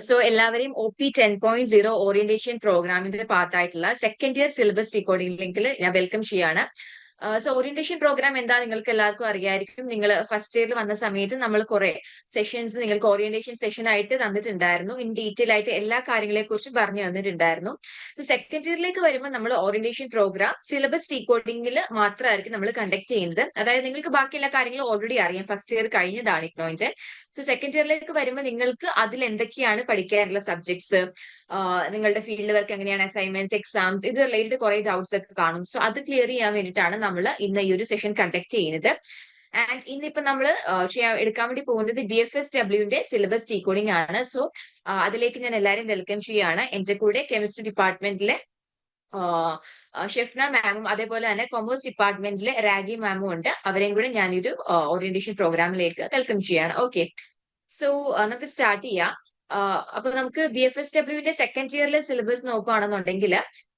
So എല്ലാവരെയും O P ten point zero orientation പ്രോഗ്രാമിന്റെ പാർട്ടായിട്ടുള്ള സെക്കൻഡ് ഇയർ സിലബസ് ഡീകോഡിംഗ് ലിങ്കിൽ ഞാൻ വെൽക്കം ചെയ്യാണ് സോ ഓറിയന്റേഷൻ പ്രോഗ്രാം എന്താ നിങ്ങൾക്ക് എല്ലാവർക്കും അറിയായിരിക്കും. നിങ്ങൾ ഫസ്റ്റ് ഇയറിൽ വന്ന സമയത്ത് നമ്മൾ കുറെ സെഷൻസ് നിങ്ങൾക്ക് ഓറിയന്റേഷൻ സെഷൻ ആയിട്ട് തന്നിട്ടുണ്ടായിരുന്നു. ഇൻ ഡീറ്റെയിൽ ആയിട്ട് എല്ലാ കാര്യങ്ങളെ കുറിച്ചും പറഞ്ഞു തന്നിട്ടുണ്ടായിരുന്നു. സെക്കൻഡ് ഇയറിലേക്ക് വരുമ്പോൾ നമ്മൾ ഓറിയന്റേഷൻ പ്രോഗ്രാം സിലബസ് ഡീകോഡിംഗിൽ മാത്രമായിരിക്കും നമ്മൾ കണ്ടക്ട് ചെയ്യുന്നത്. അതായത് നിങ്ങൾക്ക് ബാക്കി എല്ലാ കാര്യങ്ങളും ഓൾറെഡി അറിയാം. ഫസ്റ്റ് ഇയർ കഴിഞ്ഞതാണ് ഇഗ്നോയിന്റ് സോ സെക്കൻഡ് ഇയറിലേക്ക് വരുമ്പോൾ നിങ്ങൾക്ക് അതിൽ എന്തൊക്കെയാണ് പഠിക്കാനുള്ള സബ്ജക്ട്സ് നിങ്ങളുടെ ഫീൽഡ് വർക്ക് എങ്ങനെയാണ് അസൈൻമെന്റ്സ് എക്സാംസ് ഇത് റിലേറ്റഡ് കുറെ ഡൗട്ട്സ് ഒക്കെ കാണും. സോ അത് ക്ലിയർ ചെയ്യാൻ വേണ്ടിയിട്ടാണ് നമ്മൾ ഇന്ന് ഈ ഒരു സെഷൻ കണ്ടക്ട് ചെയ്യുന്നത്. ആൻഡ് ഇന്ന് ഇന്നിപ്പോ നമ്മൾ എടുക്കാൻ വേണ്ടി പോകുന്നത് ബി എഫ് എസ് ഡബ്ല്യുവിന്റെ സിലബസ് ഡീകോഡിംഗ് ആണ്. സോ അതിലേക്ക് ഞാൻ എല്ലാവരും വെൽക്കം ചെയ്യുകയാണ്. എന്റെ കൂടെ കെമിസ്ട്രി ഡിപ്പാർട്ട്മെന്റിലെ ഷെഫ്ന മാമും അതേപോലെ തന്നെ കൊമേഴ്സ് ഡിപ്പാർട്ട്മെന്റിലെ റാഗി മാമും ഉണ്ട്. അവരെയും കൂടെ ഞാനൊരു ഓറിയന്റേഷൻ പ്രോഗ്രാമിലേക്ക് വെൽക്കം ചെയ്യാണ് ഓക്കെ സോ നമുക്ക് സ്റ്റാർട്ട് ചെയ്യാം. അപ്പൊ നമുക്ക് ബി എഫ് എസ് ഡബ്ല്യുവിന്റെ സെക്കൻഡ് ഇയറിലെ സിലബസ് നോക്കുകയാണെന്നുണ്ടെങ്കിൽ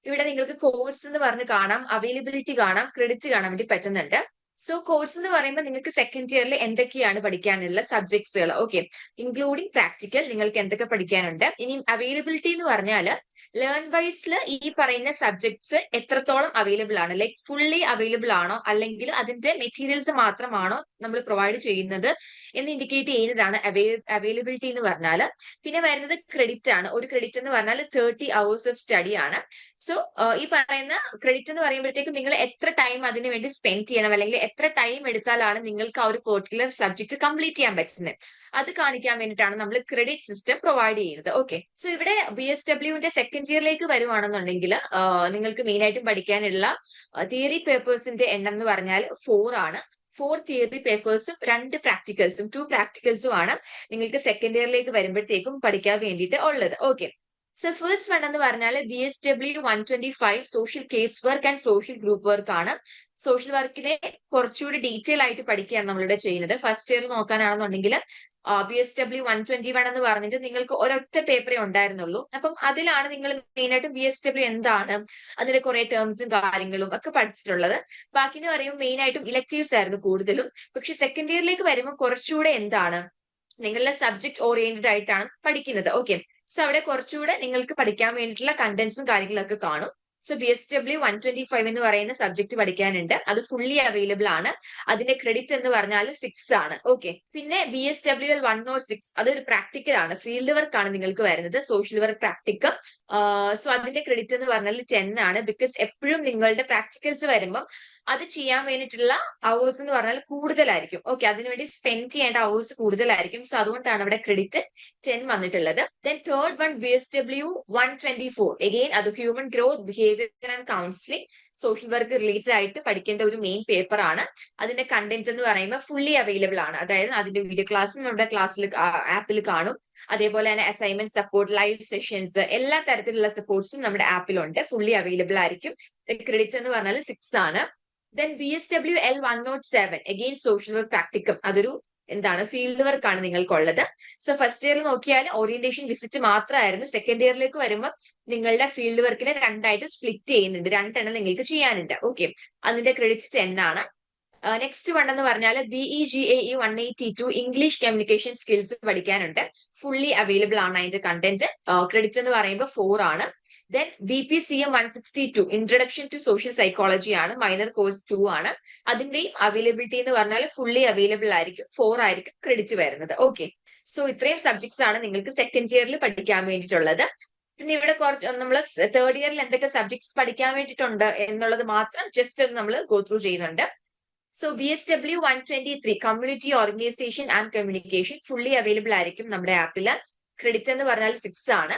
ഇവിടെ നിങ്ങൾക്ക് കോഴ്സ് എന്ന് പറഞ്ഞ് കാണാം അവൈലബിലിറ്റി കാണാം ക്രെഡിറ്റ് കാണാൻ വേണ്ടി പറ്റുന്നുണ്ട്. സോ കോഴ്സ് എന്ന് പറയുമ്പോൾ നിങ്ങൾക്ക് സെക്കൻഡ് ഇയറിൽ എന്തൊക്കെയാണ് പഠിക്കാനുള്ള സബ്ജക്ട്സുകൾ ഓക്കെ ഇൻക്ലൂഡിംഗ് പ്രാക്ടിക്കൽ നിങ്ങൾക്ക് എന്തൊക്കെ പഠിക്കാനുണ്ട്? ഇനി അവൈലബിലിറ്റി എന്ന് പറഞ്ഞാൽ ലേൺ വൈസിൽ ഈ പറയുന്ന സബ്ജക്ട്സ് എത്രത്തോളം അവൈലബിൾ ആണ്? ലൈക്ക് ഫുള്ളി അവൈലബിൾ ആണോ? അല്ലെങ്കിൽ അതിന്റെ മെറ്റീരിയൽസ് മാത്രമാണോ നമ്മൾ പ്രൊവൈഡ് ചെയ്യുന്നത് എന്ന് ഇൻഡിക്കേറ്റ് ചെയ്യുന്നതാണ് അവൈലബിലിറ്റി എന്ന് പറഞ്ഞാൽ. പിന്നെ വരുന്നത് ക്രെഡിറ്റ് ആണ്. ഒരു ക്രെഡിറ്റ് എന്ന് പറഞ്ഞാൽ തേർട്ടി അവേഴ്സ് ഓഫ് സ്റ്റഡി ആണ്. സോ ഈ പറയുന്ന ക്രെഡിറ്റ് എന്ന് പറയുമ്പോഴത്തേക്കും നിങ്ങൾ എത്ര ടൈം അതിനു വേണ്ടി സ്പെൻഡ് ചെയ്യണം? അല്ലെങ്കിൽ എത്ര ടൈം എടുത്താലാണ് നിങ്ങൾക്ക് ആ ഒരു പെർട്ടിക്കുലർ സബ്ജക്ട് കംപ്ലീറ്റ് ചെയ്യാൻ പറ്റുന്നത്? അത് കാണിക്കാൻ വേണ്ടിയിട്ടാണ് നമ്മൾ ക്രെഡിറ്റ് സിസ്റ്റം പ്രൊവൈഡ് ചെയ്യുന്നത്. ഓക്കെ സോ ഇവിടെ ബി എസ് ഡബ്ല്യുവിന്റെ സെക്കൻഡ് ഇയറിലേക്ക് വരുവാണെന്നുണ്ടെങ്കിൽ നിങ്ങൾക്ക് മെയിൻ ആയിട്ടും പഠിക്കാനുള്ള തിയറി പേപ്പേഴ്സിന്റെ എണ്ണം എന്ന് പറഞ്ഞാൽ ഫോർ ആണ്. ഫോർ തിയറി പേപ്പേഴ്സും രണ്ട് പ്രാക്ടിക്കൽസും ടു പ്രാക്ടിക്കൽസും ആണ് നിങ്ങൾക്ക് സെക്കൻഡ് ഇയറിലേക്ക് വരുമ്പോഴത്തേക്കും പഠിക്കാൻ വേണ്ടിയിട്ട് ഉള്ളത്. ഓക്കെ സോ ഫസ്റ്റ് വൺ എന്ന് പറഞ്ഞാൽ B S W one twenty five social case work and social group work ആണ് സോഷ്യൽ വർക്കിനെ കുറച്ചുകൂടി ഡീറ്റെയിൽ ആയിട്ട് പഠിക്കുകയാണ് നമ്മളിവിടെ ചെയ്യുന്നത്. First year നോക്കാനാണെന്നുണ്ടെങ്കിൽ B S W one twenty one എന്ന് പറഞ്ഞിട്ട് നിങ്ങൾക്ക് ഒരൊറ്റ പേപ്പറേ ഉണ്ടായിരുന്നുള്ളൂ. അപ്പം അതിലാണ് നിങ്ങൾ മെയിൻ ആയിട്ട് ബി എസ് ഡബ്ല്യു എന്താണ് അതിന്റെ കുറെ ടേംസും കാര്യങ്ങളും ഒക്കെ പഠിച്ചിട്ടുള്ളത്. ബാക്കി എന്ന് പറയുമ്പോൾ മെയിൻ ആയിട്ടും ഇലക്റ്റീവ്സ് ആയിരുന്നു കൂടുതലും. പക്ഷെ സെക്കൻഡ് ഇയറിലേക്ക് വരുമ്പോൾ കുറച്ചുകൂടെ എന്താണ് നിങ്ങളുടെ സബ്ജക്ട് ഓറിയന്റഡ് ആയിട്ടാണ് പഠിക്കുന്നത്. ഓക്കെ സോ അവിടെ കുറച്ചുകൂടെ നിങ്ങൾക്ക് പഠിക്കാൻ വേണ്ടിയിട്ടുള്ള കണ്ടന്റ്സും കാര്യങ്ങളൊക്കെ കാണും. So B S W one twenty five എന്ന് പറയുന്ന സബ്ജക്ട് പഠിക്കാനുണ്ട്. അത് ഫുള്ളി അവൈലബിൾ ആണ്. അതിന്റെ ക്രെഡിറ്റ് എന്ന് പറഞ്ഞാൽ സിക്സ് ആണ്. ഓക്കെ പിന്നെ B S W L one nought six അതൊരു പ്രാക്ടിക്കൽ ആണ്. ഫീൽഡ് വർക്ക് ആണ് നിങ്ങൾക്ക് വരുന്നത്. സോഷ്യൽ വർക്ക് പ്രാക്ടിക്കൽ സോ അതിന്റെ ക്രെഡിറ്റ് എന്ന് പറഞ്ഞാൽ ടെൻ ആണ്. ബിക്കോസ് എപ്പോഴും നിങ്ങളുടെ പ്രാക്ടിക്കൽസ് വരുമ്പോൾ അത് ചെയ്യാൻ വേണ്ടിയിട്ടുള്ള അവേഴ്സ് എന്ന് പറഞ്ഞാൽ കൂടുതലായിരിക്കും. ഓക്കെ അതിനുവേണ്ടി സ്പെൻഡ് ചെയ്യേണ്ട അവേഴ്സ് കൂടുതലായിരിക്കും. സോ അതുകൊണ്ടാണ് അവിടെ ക്രെഡിറ്റ് ടെൻ വന്നിട്ടുള്ളത്. Then third one B S W one twenty four again അത് human growth behaviour and counselling social work related ആയിട്ട് പഠിക്കേണ്ട ഒരു മെയിൻ പേപ്പർ ആണ്. അതിന്റെ കണ്ടന്റ് എന്ന് പറയുമ്പോൾ ഫുള്ളി അവൈലബിൾ ആണ്. അതായത് അതിന്റെ വീഡിയോ ക്ലാസ്സും നമ്മുടെ ക്ലാസ്സിൽ ആപ്പിൽ കാണും. അതേപോലെ തന്നെ അസൈൻമെന്റ് സപ്പോർട്ട് ലൈവ് സെഷൻസ് എല്ലാ തരത്തിലുള്ള സപ്പോർട്ട്സും നമ്മുടെ ആപ്പിലുണ്ട് ഫുള്ളി അവൈലബിൾ ആയിരിക്കും. ക്രെഡിറ്റ് എന്ന് പറഞ്ഞാൽ സിക്സ് ആണ്. Then B S W L one nought seven again social work പ്രാക്ടിക്കും അതൊരു എന്താണ് ഫീൽഡ് വർക്ക് ആണ് നിങ്ങൾക്കുള്ളത്. സോ ഫസ്റ്റ് ഇയറിൽ നോക്കിയാൽ ഓറിയന്റേഷൻ വിസിറ്റ് മാത്രമായിരുന്നു. സെക്കൻഡ് ഇയറിലേക്ക് വരുമ്പോൾ നിങ്ങളുടെ ഫീൽഡ് വർക്കിനെ രണ്ടായിട്ട് സ്പ്ലിറ്റ് ചെയ്യുന്നുണ്ട്. രണ്ടെണ്ണം നിങ്ങൾക്ക് ചെയ്യാനുണ്ട്. ഓക്കെ അതിന്റെ ക്രെഡിറ്റ് ടെൻ ആണ്. നെക്സ്റ്റ് വൺ എന്ന് പറഞ്ഞാൽ B E G A E one eighty two English communication skills പഠിക്കാനുണ്ട്. ഫുള്ളി അവൈലബിൾ ആണ് അതിന്റെ കണ്ടന്റ് ക്രെഡിറ്റ് എന്ന് പറയുമ്പോൾ ഫോർ ആണ്. Then B P C M one sixty two introduction to social psychology ആണ് മൈനർ കോഴ്സ് ടു ആണ്. അതിന്റെയും availability എന്ന് പറഞ്ഞാൽ ഫുള്ളി അവൈലബിൾ ആയിരിക്കും ഫോർ ആയിരിക്കും ക്രെഡിറ്റ് വരുന്നത്. ഓക്കെ സോ ഇത്രയും സബ്ജക്ട്സ് ആണ് നിങ്ങൾക്ക് സെക്കൻഡ് ഇയറിൽ പഠിക്കാൻ വേണ്ടിയിട്ടുള്ളത്. പിന്നെ ഇവിടെ കുറച്ച് നമ്മൾ തേർഡ് ഇയറിൽ എന്തൊക്കെ സബ്ജക്ട്സ് പഠിക്കാൻ വേണ്ടിയിട്ടുണ്ട് എന്നുള്ളത് മാത്രം ജസ്റ്റ് നമ്മൾ ഗോ ത്രൂ ചെയ്യുന്നുണ്ട്. So B S W one twenty three community organisation and communication fully available ആയിരിക്കും നമ്മുടെ ആപ്പിൽ ക്രെഡിറ്റ് എന്ന് പറഞ്ഞാൽ സിക്സ് ആണ്.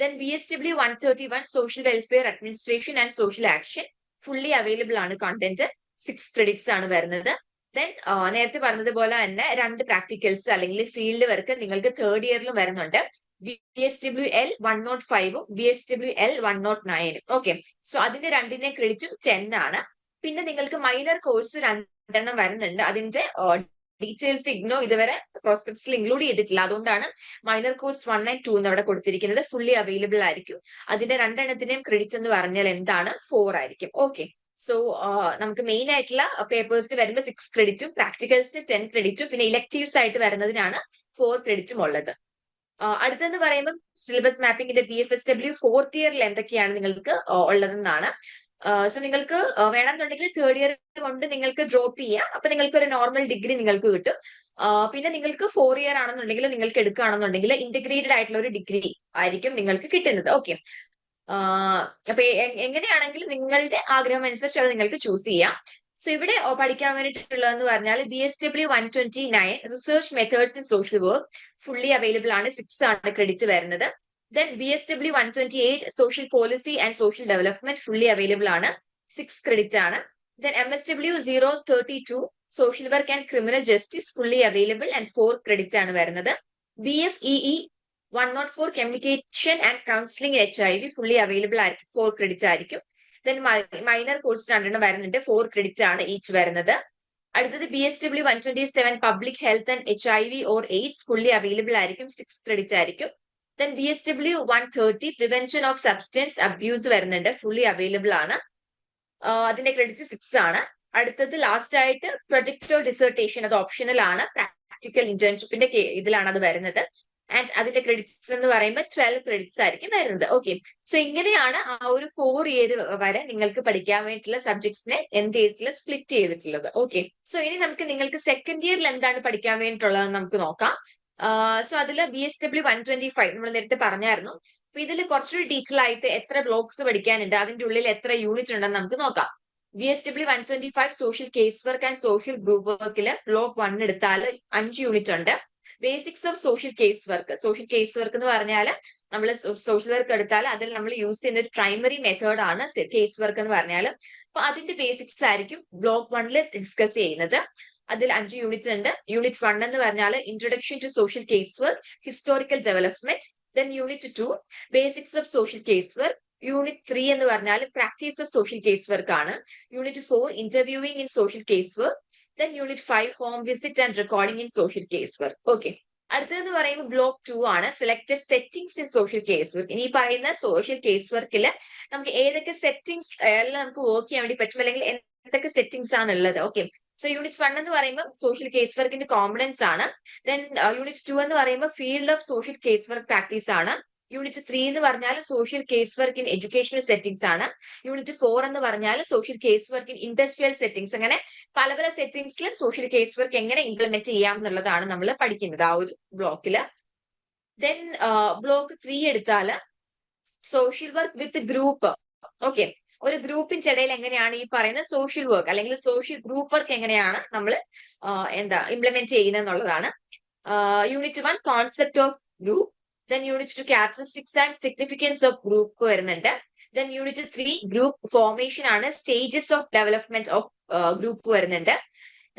Then B S W one thirty one social welfare administration and social action fully available ആണ് content six credits ആണ് വരുന്നത്. Then നേരത്തെ പറഞ്ഞതുപോലെ തന്നെ രണ്ട് പ്രാക്ടിക്കൽസ് അല്ലെങ്കിൽ ഫീൽഡ് വർക്ക് നിങ്ങൾക്ക് തേർഡ് ഇയറിലും വരുന്നുണ്ട്. B S W L one nought ഫൈവും B S W L one nought നയനും okay so അതിന്റെ രണ്ടിന്റെ ക്രെഡിറ്റും ടെൻ ആണ്. പിന്നെ നിങ്ങൾക്ക് മൈനർ കോഴ്സ് രണ്ടെണ്ണം വരുന്നുണ്ട്. അതിന്റെ ഡീറ്റെയിൽസ് ഇഗ്നോ ഇതുവരെ പ്രോസ്പെക്ട്സിൽ ഇൻക്ലൂഡ് ചെയ്തിട്ടില്ല. അതുകൊണ്ടാണ് minor course one and two എന്ന് അവിടെ കൊടുത്തിരിക്കുന്നത്. ഫുള്ളി അവൈലബിൾ ആയിരിക്കും. അതിന്റെ രണ്ടെണ്ണത്തിന്റെയും ക്രെഡിറ്റ് എന്ന് പറഞ്ഞാൽ എന്താണ്? ഫോർ ആയിരിക്കും. ഓക്കെ സോ നമുക്ക് മെയിൻ ആയിട്ടുള്ള പേപ്പേഴ്സിന് വരുമ്പോൾ സിക്സ് ക്രെഡിറ്റും പ്രാക്ടിക്കൽസിന് ടെൻ ക്രെഡിറ്റും പിന്നെ ഇലക്ടീവ്സ് ആയിട്ട് വരുന്നതിനാണ് ഫോർ ക്രെഡിറ്റും ഉള്ളത്. അടുത്തെന്ന് പറയുമ്പോൾ syllabus മാപ്പിംഗിന്റെ B F S W fourth ഇയറിൽ എന്തൊക്കെയാണ് നിങ്ങൾക്ക് ഉള്ളതെന്നാണ് സോ നിങ്ങൾക്ക് വേണമെന്നുണ്ടെങ്കിൽ തേർഡ് ഇയർ കൊണ്ട് നിങ്ങൾക്ക് ഡ്രോപ്പ് ചെയ്യാം. അപ്പൊ നിങ്ങൾക്ക് ഒരു നോർമൽ ഡിഗ്രി നിങ്ങൾക്ക് കിട്ടും. പിന്നെ നിങ്ങൾക്ക് ഫോർ ഇയർ ആണെന്നുണ്ടെങ്കിൽ നിങ്ങൾക്ക് എടുക്കുകയാണെന്നുണ്ടെങ്കിൽ ഇന്റഗ്രേറ്റഡ് ആയിട്ടുള്ള ഒരു ഡിഗ്രി ആയിരിക്കും നിങ്ങൾക്ക് കിട്ടുന്നത്. ഓക്കെ അപ്പൊ എങ്ങനെയാണെങ്കിലും നിങ്ങളുടെ ആഗ്രഹം അനുസരിച്ച് അത് നിങ്ങൾക്ക് ചൂസ് ചെയ്യാം. സോ ഇവിടെ പഠിക്കാൻ വേണ്ടിയിട്ടുള്ളതെന്ന് പറഞ്ഞാൽ B S W one twenty nine research methods in social work fully available ആണ് സിക്സ് ആണ് ക്രെഡിറ്റ് വരുന്നത്. Then B S W one twenty eight social policy and social development fully available ആണ്. Six credit ആണ്. Then M S W zero thirty two social work and criminal justice fully available and four credit ആണ് വരുന്നത്. B F E one nought four communication and counselling H I V fully available ആയിരിക്കും. Four credit ആയിരിക്കും. Then minor course രണ്ടെണ്ണം വരുന്നുണ്ട്. Four credit ആണ് each വരുന്നത്. അടുത്തത് B S W one twenty seven public health and H I V or AIDS fully available ആയിരിക്കും. Six credit ആയിരിക്കും. Then B S W one thirty prevention of substance abuse വരുന്നുണ്ട്. Fully available ആണ്. അതിന്റെ credit six ആണ്. അടുത്തത് last ആയിട്ട് പ്രൊജക്ടോ dissertation അത് ഓപ്ഷണൽ ആണ്. പ്രാക്ടിക്കൽ ഇന്റേൺഷിപ്പിന്റെ ഇതിലാണ് അത് വരുന്നത്. ആൻഡ് അതിന്റെ ക്രെഡിറ്റ്സ് എന്ന് പറയുമ്പോൾ ട്വൽവ് ക്രെഡിറ്റ്സ് ആയിരിക്കും വരുന്നത്. ഓക്കെ സോ ഇങ്ങനെയാണ് ആ ഒരു ഫോർ ഇയർ വരെ നിങ്ങൾക്ക് പഠിക്കാൻ വേണ്ടിയിട്ടുള്ള സബ്ജക്ട്സിനെ എന്ത് ചെയ്തിട്ടുള്ള സ്പ്ലിറ്റ് ചെയ്തിട്ടുള്ളത്. ഓക്കെ സോ ഇനി നമുക്ക് നിങ്ങൾക്ക് സെക്കൻഡ് ഇയറിൽ എന്താണ് പഠിക്കാൻ വേണ്ടിയിട്ടുള്ളത് നമുക്ക് നോക്കാം. സോ അതിൽ B S W one twenty five നമ്മൾ നേരത്തെ പറഞ്ഞായിരുന്നു. അപ്പൊ ഇതിൽ കുറച്ചൊരു ഡീറ്റെയിൽ ആയിട്ട് എത്ര ബ്ലോക്സ് പഠിക്കാനുണ്ട് അതിന്റെ ഉള്ളിൽ എത്ര യൂണിറ്റ് ഉണ്ടെന്ന് നമുക്ക് നോക്കാം. B S W one twenty five social case work and social group വർക്കിൽ ബ്ലോക്ക് വൺ എടുത്താൽ അഞ്ച് യൂണിറ്റ് ഉണ്ട്. Basics of social case work social case work എന്ന് പറഞ്ഞാൽ നമ്മൾ സോഷ്യൽ വർക്ക് എടുത്താൽ അതിൽ നമ്മൾ യൂസ് ചെയ്യുന്ന ഒരു പ്രൈമറി മെത്തേഡ് ആണ് കേസ് വർക്ക് എന്ന് പറഞ്ഞാൽ അപ്പൊ അതിന്റെ ബേസിക്സ് ആയിരിക്കും ബ്ലോക്ക് വണ്ണിൽ ഡിസ്കസ് ചെയ്യുന്നത്. അതിൽ അഞ്ച് യൂണിറ്റ് ഉണ്ട്. യൂണിറ്റ് വൺ എന്ന് പറഞ്ഞാൽ introduction to social case work historical development then unit two basics of social case work unit three എന്ന് പറഞ്ഞാൽ practice of social case work ആണ്. Unit four interviewing in social case work then unit five home visit and recording in social case work okay അടുത്തതെന്ന് പറയുമ്പോൾ block two ആണ്. Selected settings in social case work ഇനി പറയുന്ന social case വർക്കിൽ നമുക്ക് ഏതൊക്കെ settings നമുക്ക് വർക്ക് ചെയ്യാൻ വേണ്ടി പറ്റും? അല്ലെങ്കിൽ എന്തൊക്കെ സെറ്റിംഗ്സ് ആണ് ഉള്ളത്. ഓക്കെ സോ യൂണിറ്റ് വൺ എന്ന് പറയുമ്പോൾ സോഷ്യൽ കേസ് വർക്കിന്റെ കോമ്പണൻസ് ആണ്. ദെൻ യൂണിറ്റ് ടു എന്ന് പറയുമ്പോൾ field of social case work practice ആണ്. യൂണിറ്റ് ത്രീ എന്ന് പറഞ്ഞാൽ social case work in educational settings ആണ്. യൂണിറ്റ് ഫോർ എന്ന് പറഞ്ഞാൽ social case work in industrial settings അങ്ങനെ പല പല സെറ്റിംഗ്സിലും സോഷ്യൽ കേസ് വർക്ക് എങ്ങനെ ഇംപ്ലിമെന്റ് ചെയ്യാം എന്നുള്ളതാണ് നമ്മൾ പഠിക്കുന്നത് ആ ഒരു ബ്ലോക്കിൽ ദെൻ ബ്ലോക്ക് ത്രീ എടുത്താൽ social work with group okay ഒരു ഗ്രൂപ്പിന്റെ ഇടയിൽ എങ്ങനെയാണ് ഈ പറയുന്ന സോഷ്യൽ വർക്ക് അല്ലെങ്കിൽ സോഷ്യൽ ഗ്രൂപ്പ് വർക്ക് എങ്ങനെയാണ് നമ്മൾ എന്താ ഇംപ്ലിമെന്റ് ചെയ്യുന്നത് എന്നുള്ളതാണ് unit one concept of group then unit two characteristics and significance of group വരുന്നുണ്ട്. Then unit three group formation ആണ് stages of development of group വരുന്നുണ്ട്.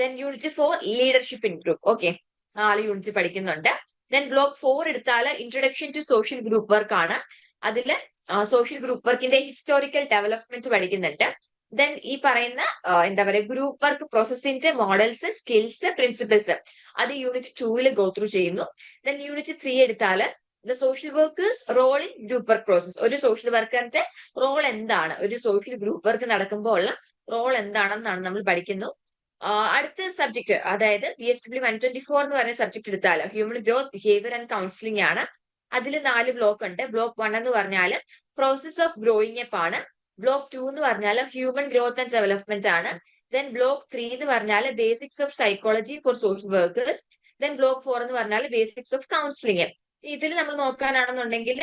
Then unit four leadership in group okay നാല് unit പഠിക്കുന്നുണ്ട്. Then block four എടുത്താൽ introduction to social group work ആണ്. അതിൽ social group വർക്കിന്റെ historical development പഠിക്കുന്നുണ്ട്. ദെൻ ഈ പറയുന്ന എന്താ പറയുക ഗ്രൂപ്പ് വർക്ക് പ്രോസസ്സിന്റെ മോഡൽസ് സ്കിൽസ് പ്രിൻസിപ്പിൾസ് അത് യൂണിറ്റ് ടൂവിൽ ഗോ ത്രൂ ചെയ്യുന്നു. ദെൻ യൂണിറ്റ് ത്രീ എടുത്താൽ the social workers role in group work process ഒരു സോഷ്യൽ വർക്കറിന്റെ റോൾ എന്താണ്? ഒരു സോഷ്യൽ ഗ്രൂപ്പ് വർക്ക് നടക്കുമ്പോൾ ഉള്ള റോൾ എന്താണെന്നാണ് നമ്മൾ പഠിക്കുന്നു. അടുത്ത സബ്ജക്ട് അതായത് B S W one twenty four എന്ന് പറയുന്ന സബ്ജക്ട് എടുത്താൽ human growth behaviour and counselling ആണ്. അതിൽ നാല് ബ്ലോക്ക് ഉണ്ട്. ബ്ലോക്ക് വൺ എന്ന് പറഞ്ഞാൽ പ്രോസസ് ഓഫ് ഗ്രോയിങ് അപ്പ് ആണ്. ബ്ലോക്ക് ടു എന്ന് പറഞ്ഞാൽ ഹ്യൂമൻ ഗ്രോത്ത് ആൻഡ് ഡെവലപ്മെന്റ് ആണ്. ദെൻ ബ്ലോക്ക് ത്രീ എന്ന് പറഞ്ഞാൽ basics of psychology for social workers then block four എന്ന് പറഞ്ഞാൽ ബേസിക്സ് ഓഫ് കൗൺസിലിംഗ് ഇതിൽ നമ്മൾ നോക്കാനാണെന്നുണ്ടെങ്കിൽ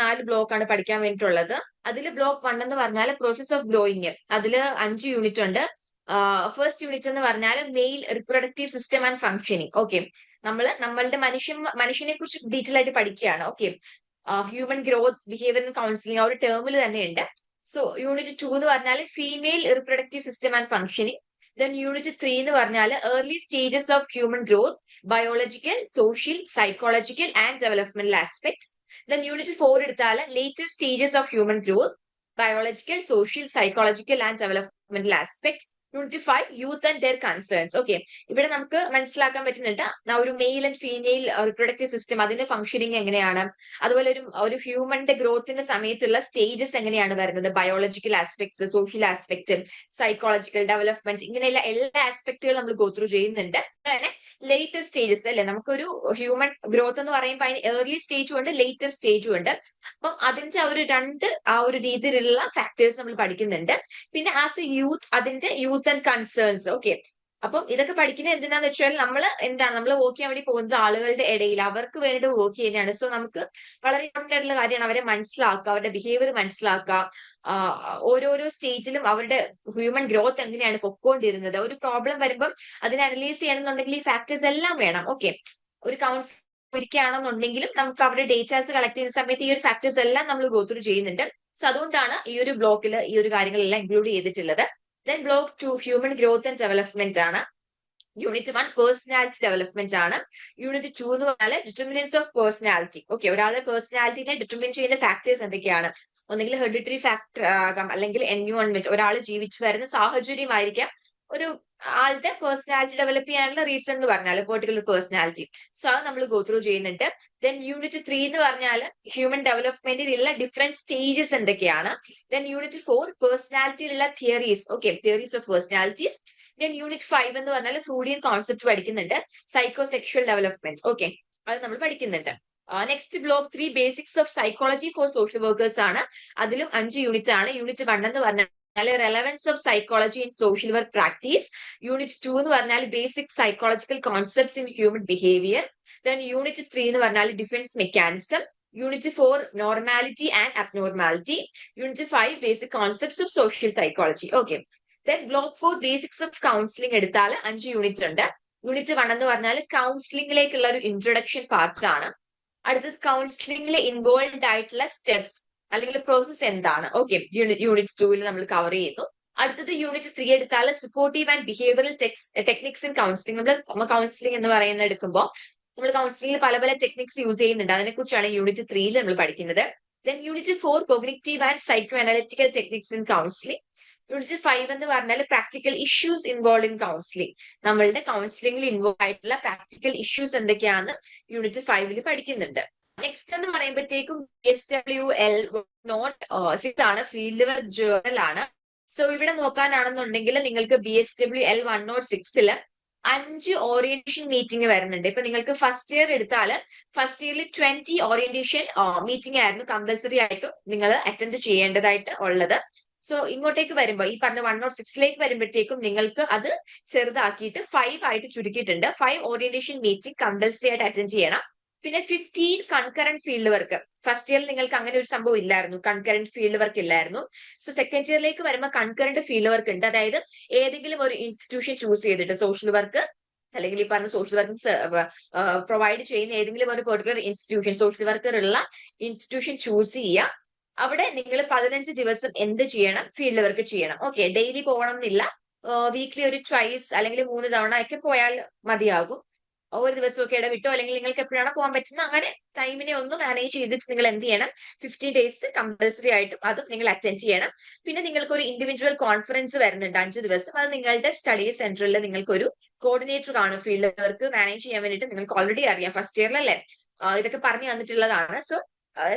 നാല് ബ്ലോക്ക് ആണ് പഠിക്കാൻ വേണ്ടിയിട്ടുള്ളത്. അതിൽ ബ്ലോക്ക് വൺ എന്ന് പറഞ്ഞാൽ പ്രോസസ് ഓഫ് ഗ്രോയിങ് അതിൽ അഞ്ച് യൂണിറ്റ് ഉണ്ട്. ഫസ്റ്റ് യൂണിറ്റ് എന്ന് പറഞ്ഞാൽ male reproductive system and functioning okay നമ്മൾ നമ്മളുടെ മനുഷ്യൻ മനുഷ്യനെ കുറിച്ച് ഡീറ്റെയിൽ ആയിട്ട് പഠിക്കുകയാണ്. Okay human growth behaviour counselling ആ ഒരു ടേമിൽ തന്നെയുണ്ട്. സോ യൂണിറ്റ് ടു എന്ന് പറഞ്ഞാൽ female reproductive system and functioning then unit three എന്ന് പറഞ്ഞാൽ early stages of human growth biological social psychological and developmental aspect then unit four എടുത്താൽ later stages of human growth biological social psychological and developmental aspect youth youth and their concerns okay ഇവിടെ നമുക്ക് മനസ്സിലാക്കാൻ പറ്റുന്നുണ്ട്. ആ ഒരു male and female reproductive system അതിന്റെ functioning എങ്ങനെയാണ്? അതുപോലെ ഒരു ഒരു ഹ്യൂമന്റെ ഗ്രോത്തിന്റെ സമയത്തുള്ള സ്റ്റേജസ് എങ്ങനെയാണ് വരുന്നത്? Biological aspects social aspect psychological development ഇങ്ങനെയുള്ള എല്ലാ ആസ്പെക്ടുകളും നമ്മൾ ഗോത്രൂ ചെയ്യുന്നുണ്ട്. അങ്ങനെ ലേറ്റർ സ്റ്റേജസ് അല്ലെ? നമുക്കൊരു ഹ്യൂമൻ ഗ്രോത്ത് എന്ന് പറയുമ്പോൾ അതിന് ഏർലി സ്റ്റേജും ഉണ്ട് ലേറ്റർ സ്റ്റേജും ഉണ്ട്. അപ്പം അതിന്റെ ആ ഒരു രണ്ട് ആ ഒരു രീതിയിലുള്ള ഫാക്ടേഴ്സ് നമ്മൾ പഠിക്കുന്നുണ്ട്. പിന്നെ ആസ് എ യൂത്ത് അതിന്റെ യൂത്ത് ആൻഡ് കൺസേൺസ് ഓക്കെ അപ്പം ഇതൊക്കെ പഠിക്കുന്നത് എന്തിനാന്ന് വെച്ചാൽ നമ്മൾ എന്താണ്? നമ്മൾ വർക്ക് ചെയ്യാൻ വേണ്ടി പോകുന്നത് ആളുകളുടെ ഇടയിൽ അവർക്ക് വേണ്ടിയിട്ട് വർക്ക് ചെയ്യുന്നതാണ്. സോ നമുക്ക് വളരെ ഇമ്പോർട്ടന്റ് ആയിട്ടുള്ള കാര്യമാണ് അവരെ മനസ്സിലാക്കുക അവരുടെ ബിഹേവിയർ മനസ്സിലാക്കുക. ഓരോരോ സ്റ്റേജിലും അവരുടെ ഹ്യൂമൻ ഗ്രോത്ത് എങ്ങനെയാണ് പൊക്കോണ്ടിരുന്നത്. ഒരു പ്രോബ്ലം വരുമ്പം അതിനെ അനലൈസ് ചെയ്യണമെന്നുണ്ടെങ്കിൽ ഈ ഫാക്ടേഴ്സ് എല്ലാം വേണം. ഓക്കെ ഒരു കൗൺസിൽ ഇരിക്കുകയാണെന്നുണ്ടെങ്കിലും നമുക്ക് അവരുടെ ഡേറ്റാസ് കളക്ട് ചെയ്യുന്ന സമയത്ത് ഈ ഒരു ഫാക്ടേഴ്സ് എല്ലാം നമ്മൾ ഗോത്രൂ ചെയ്യുന്നുണ്ട്. സോ അതുകൊണ്ടാണ് ഈ ഒരു ബ്ലോക്കിൽ ഈ ഒരു കാര്യങ്ങളെല്ലാം ഇൻക്ലൂഡ് ചെയ്തിട്ടുള്ളത്. Then block two human growth and development ആണ്. യൂണിറ്റ് വൺ പേഴ്സണാലിറ്റി ഡെവലപ്മെന്റ് ആണ്. യൂണിറ്റ് ടു എന്ന് പറഞ്ഞാൽ ഡിറ്റർമിനൻസ് ഓഫ് പേഴ്സണാലിറ്റി ഓക്കെ ഒരാളുടെ പേഴ്സണാലിറ്റിനെ ഡിറ്റർമിൻ ചെയ്യുന്ന ഫാക്ടേഴ്സ് എന്തൊക്കെയാണ്? ഒന്നെങ്കിൽ ഹെറിഡിറ്ററി ഫാക്ടർ ആകാം അല്ലെങ്കിൽ എൻവയോൺമെന്റ് ഒരാൾ ജീവിച്ചു വരുന്ന സാഹചര്യമായിരിക്കാം. ഒരു ആളുടെ പേഴ്സണാലിറ്റി ഡെവലപ്പ് ചെയ്യാനുള്ള റീസൺ എന്ന് പറഞ്ഞാൽ പെർട്ടിക്കുലർ പേഴ്സണാലിറ്റി സോ അത് നമ്മൾ ഗോ ത്രൂ ചെയ്യുന്നുണ്ട്. ദെൻ യൂണിറ്റ് ത്രീ എന്ന് പറഞ്ഞാൽ ഹ്യൂമൻ ഡെവലപ്മെന്റിലുള്ള ഡിഫറെന്റ് സ്റ്റേജസ് എന്തൊക്കെയാണ്? Then unit four പേഴ്സണാലിറ്റിയിലുള്ള theories okay theories of personalities then unit five എന്ന് പറഞ്ഞാൽ ഫ്രൂഡിയൻ കോൺസെപ്റ്റ് പഠിക്കുന്നുണ്ട്. സൈക്കോ സെക്ഷൽ ഡെവലപ്മെന്റ് ഓക്കെ അത് നമ്മൾ പഠിക്കുന്നുണ്ട്. Next block three basics of psychology for social workers ആണ്. അതിലും അഞ്ച് യൂണിറ്റ് ആണ്. യൂണിറ്റ് വൺ എന്ന് പറഞ്ഞാൽ relevance of psychology in social work practice unit two എന്ന് പറഞ്ഞാൽ basic psychological concepts in human behaviour then unit three എന്ന് പറഞ്ഞാൽ defence mechanism unit four normality and abnormality unit five basic concepts of social psychology okay then block four basics of counselling എടുത്താൽ അഞ്ച് unit ഉണ്ട്. Unit one എന്ന് പറഞ്ഞാൽ കൗൺസിലിംഗിലേക്കുള്ള ഒരു introduction part ആണ്. അടുത്തത് കൗൺസിലിംഗിൽ ഇൻവോൾവ് ആയിട്ടുള്ള സ്റ്റെപ്സ് അല്ലെങ്കിൽ പ്രോസസ് എന്താണ്? ഓക്കെ യൂണിറ്റ് ടൂവിൽ നമ്മൾ കവർ ചെയ്യുന്നു. അടുത്തത് യൂണിറ്റ് ത്രീ എടുത്താൽ supportive and behavioural techniques in counselling നമ്മൾ കൗൺസിലിംഗ് എന്ന് പറയുന്ന എടുക്കുമ്പോൾ നമ്മൾ കൗൺസിലിംഗിൽ പല പല ടെക്നിക്സ് യൂസ് ചെയ്യുന്നുണ്ട്. അതിനെക്കുറിച്ചാണ് യൂണിറ്റ് ത്രീയിൽ നമ്മൾ പഠിക്കുന്നത്. Then unit four cognitive and psychoanalytical techniques in counselling unit five എന്ന് പറഞ്ഞാൽ practical issues involve in counselling നമ്മളുടെ കൗൺസിലിംഗിൽ ഇൻവോൾവ് ആയിട്ടുള്ള പ്രാക്ടിക്കൽ ഇഷ്യൂസ് എന്തൊക്കെയാണെന്ന് യൂണിറ്റ് ഫൈവിൽ പഠിക്കുന്നുണ്ട്. നെക്സ്റ്റ് എന്ന് പറയുമ്പോഴത്തേക്കും S W L nought six ആണ് ഫീൽഡ് വർക്ക് ജേർണൽ ആണ്. സോ ഇവിടെ നോക്കാനാണെന്നുണ്ടെങ്കിൽ നിങ്ങൾക്ക് B S W L one nought സിക്സിൽ അഞ്ച് ഓറിയന്റേഷൻ മീറ്റിംഗ് വരുന്നുണ്ട്. ഇപ്പൊ നിങ്ങൾക്ക് ഫസ്റ്റ് ഇയർ എടുത്താൽ ഫസ്റ്റ് ഇയറിൽ ട്വന്റി ഓറിയന്റേഷൻ മീറ്റിംഗ് ആയിരുന്നു കമ്പൽസറി ആയിട്ട് നിങ്ങൾ അറ്റൻഡ് ചെയ്യേണ്ടതായിട്ട് ഉള്ളത്. സോ ഇങ്ങോട്ടേക്ക് വരുമ്പോൾ ഈ പറഞ്ഞ വൺ നോട്ട് സിക്സിലേക്ക് വരുമ്പോഴത്തേക്കും നിങ്ങൾക്ക് അത് ചെറുതാക്കിയിട്ട് ഫൈവ് ആയിട്ട് ചുരുക്കിയിട്ടുണ്ട്. ഫൈവ് ഓറിയന്റേഷൻ മീറ്റിംഗ് കമ്പൽസറി ആയിട്ട് അറ്റൻഡ് ചെയ്യണം. പിന്നെ fifteen concurrent field work first ഇയറിൽ നിങ്ങൾക്ക് അങ്ങനെ ഒരു സംഭവം ഇല്ലായിരുന്നു. കൺകറന്റ് ഫീൽഡ് വർക്ക് ഇല്ലായിരുന്നു. സോ സെക്കൻഡ് ഇയറിലേക്ക് വരുമ്പോൾ കൺകറന്റ് ഫീൽഡ് വർക്ക് ഉണ്ട്. അതായത് ഏതെങ്കിലും ഒരു ഇൻസ്റ്റിറ്റ്യൂഷൻ ചൂസ് ചെയ്തിട്ട് സോഷ്യൽ വർക്ക് അല്ലെങ്കിൽ ഈ പറഞ്ഞ സോഷ്യൽ വർക്ക് പ്രൊവൈഡ് ചെയ്യുന്ന ഏതെങ്കിലും ഒരു പെർട്ടിക്കുലർ ഇൻസ്റ്റിറ്റ്യൂഷൻ സോഷ്യൽ വർക്കർ ഉള്ള ഇൻസ്റ്റിറ്റ്യൂഷൻ ചൂസ് ചെയ്യുക. അവിടെ നിങ്ങൾ പതിനഞ്ച് ദിവസം എന്ത് ചെയ്യണം? ഫീൽഡ് വർക്ക് ചെയ്യണം. ഓക്കെ ഡെയിലി പോകണം എന്നില്ല വീക്ക്ലി ഒരു ട്വൈസ് അല്ലെങ്കിൽ മൂന്ന് തവണ ഒക്കെ പോയാൽ മതിയാകും. ഒരു ദിവസമൊക്കെ ഇടവിട്ടോ അല്ലെങ്കിൽ നിങ്ങൾക്ക് എപ്പോഴാണ് പോകാൻ പറ്റുന്നത് അങ്ങനെ ടൈമിനെ ഒന്ന് മാനേജ് ചെയ്തിട്ട് നിങ്ങൾ എന്ത് ചെയ്യണം? ഫിഫ്റ്റീൻ ഡേയ്സ് കമ്പൽസറി ആയിട്ടും അതും നിങ്ങൾ അറ്റൻഡ് ചെയ്യണം. പിന്നെ നിങ്ങൾക്ക് ഒരു ഇൻഡിവിജ്വൽ കോൺഫറൻസ് വരുന്നുണ്ട് അഞ്ചു ദിവസം. അത് നിങ്ങളുടെ സ്റ്റഡി സെന്ററിൽ നിങ്ങൾക്ക് ഒരു കോർഡിനേറ്റർ കാണും ഫീൽഡ് വർക്ക് മാനേജ് ചെയ്യാൻ വേണ്ടിയിട്ട് നിങ്ങൾക്ക് ഓൾറെഡി അറിയാം. ഫസ്റ്റ് ഇയറിലല്ലേ ഇതൊക്കെ പറഞ്ഞു തന്നിട്ടുള്ളതാണ്. സോ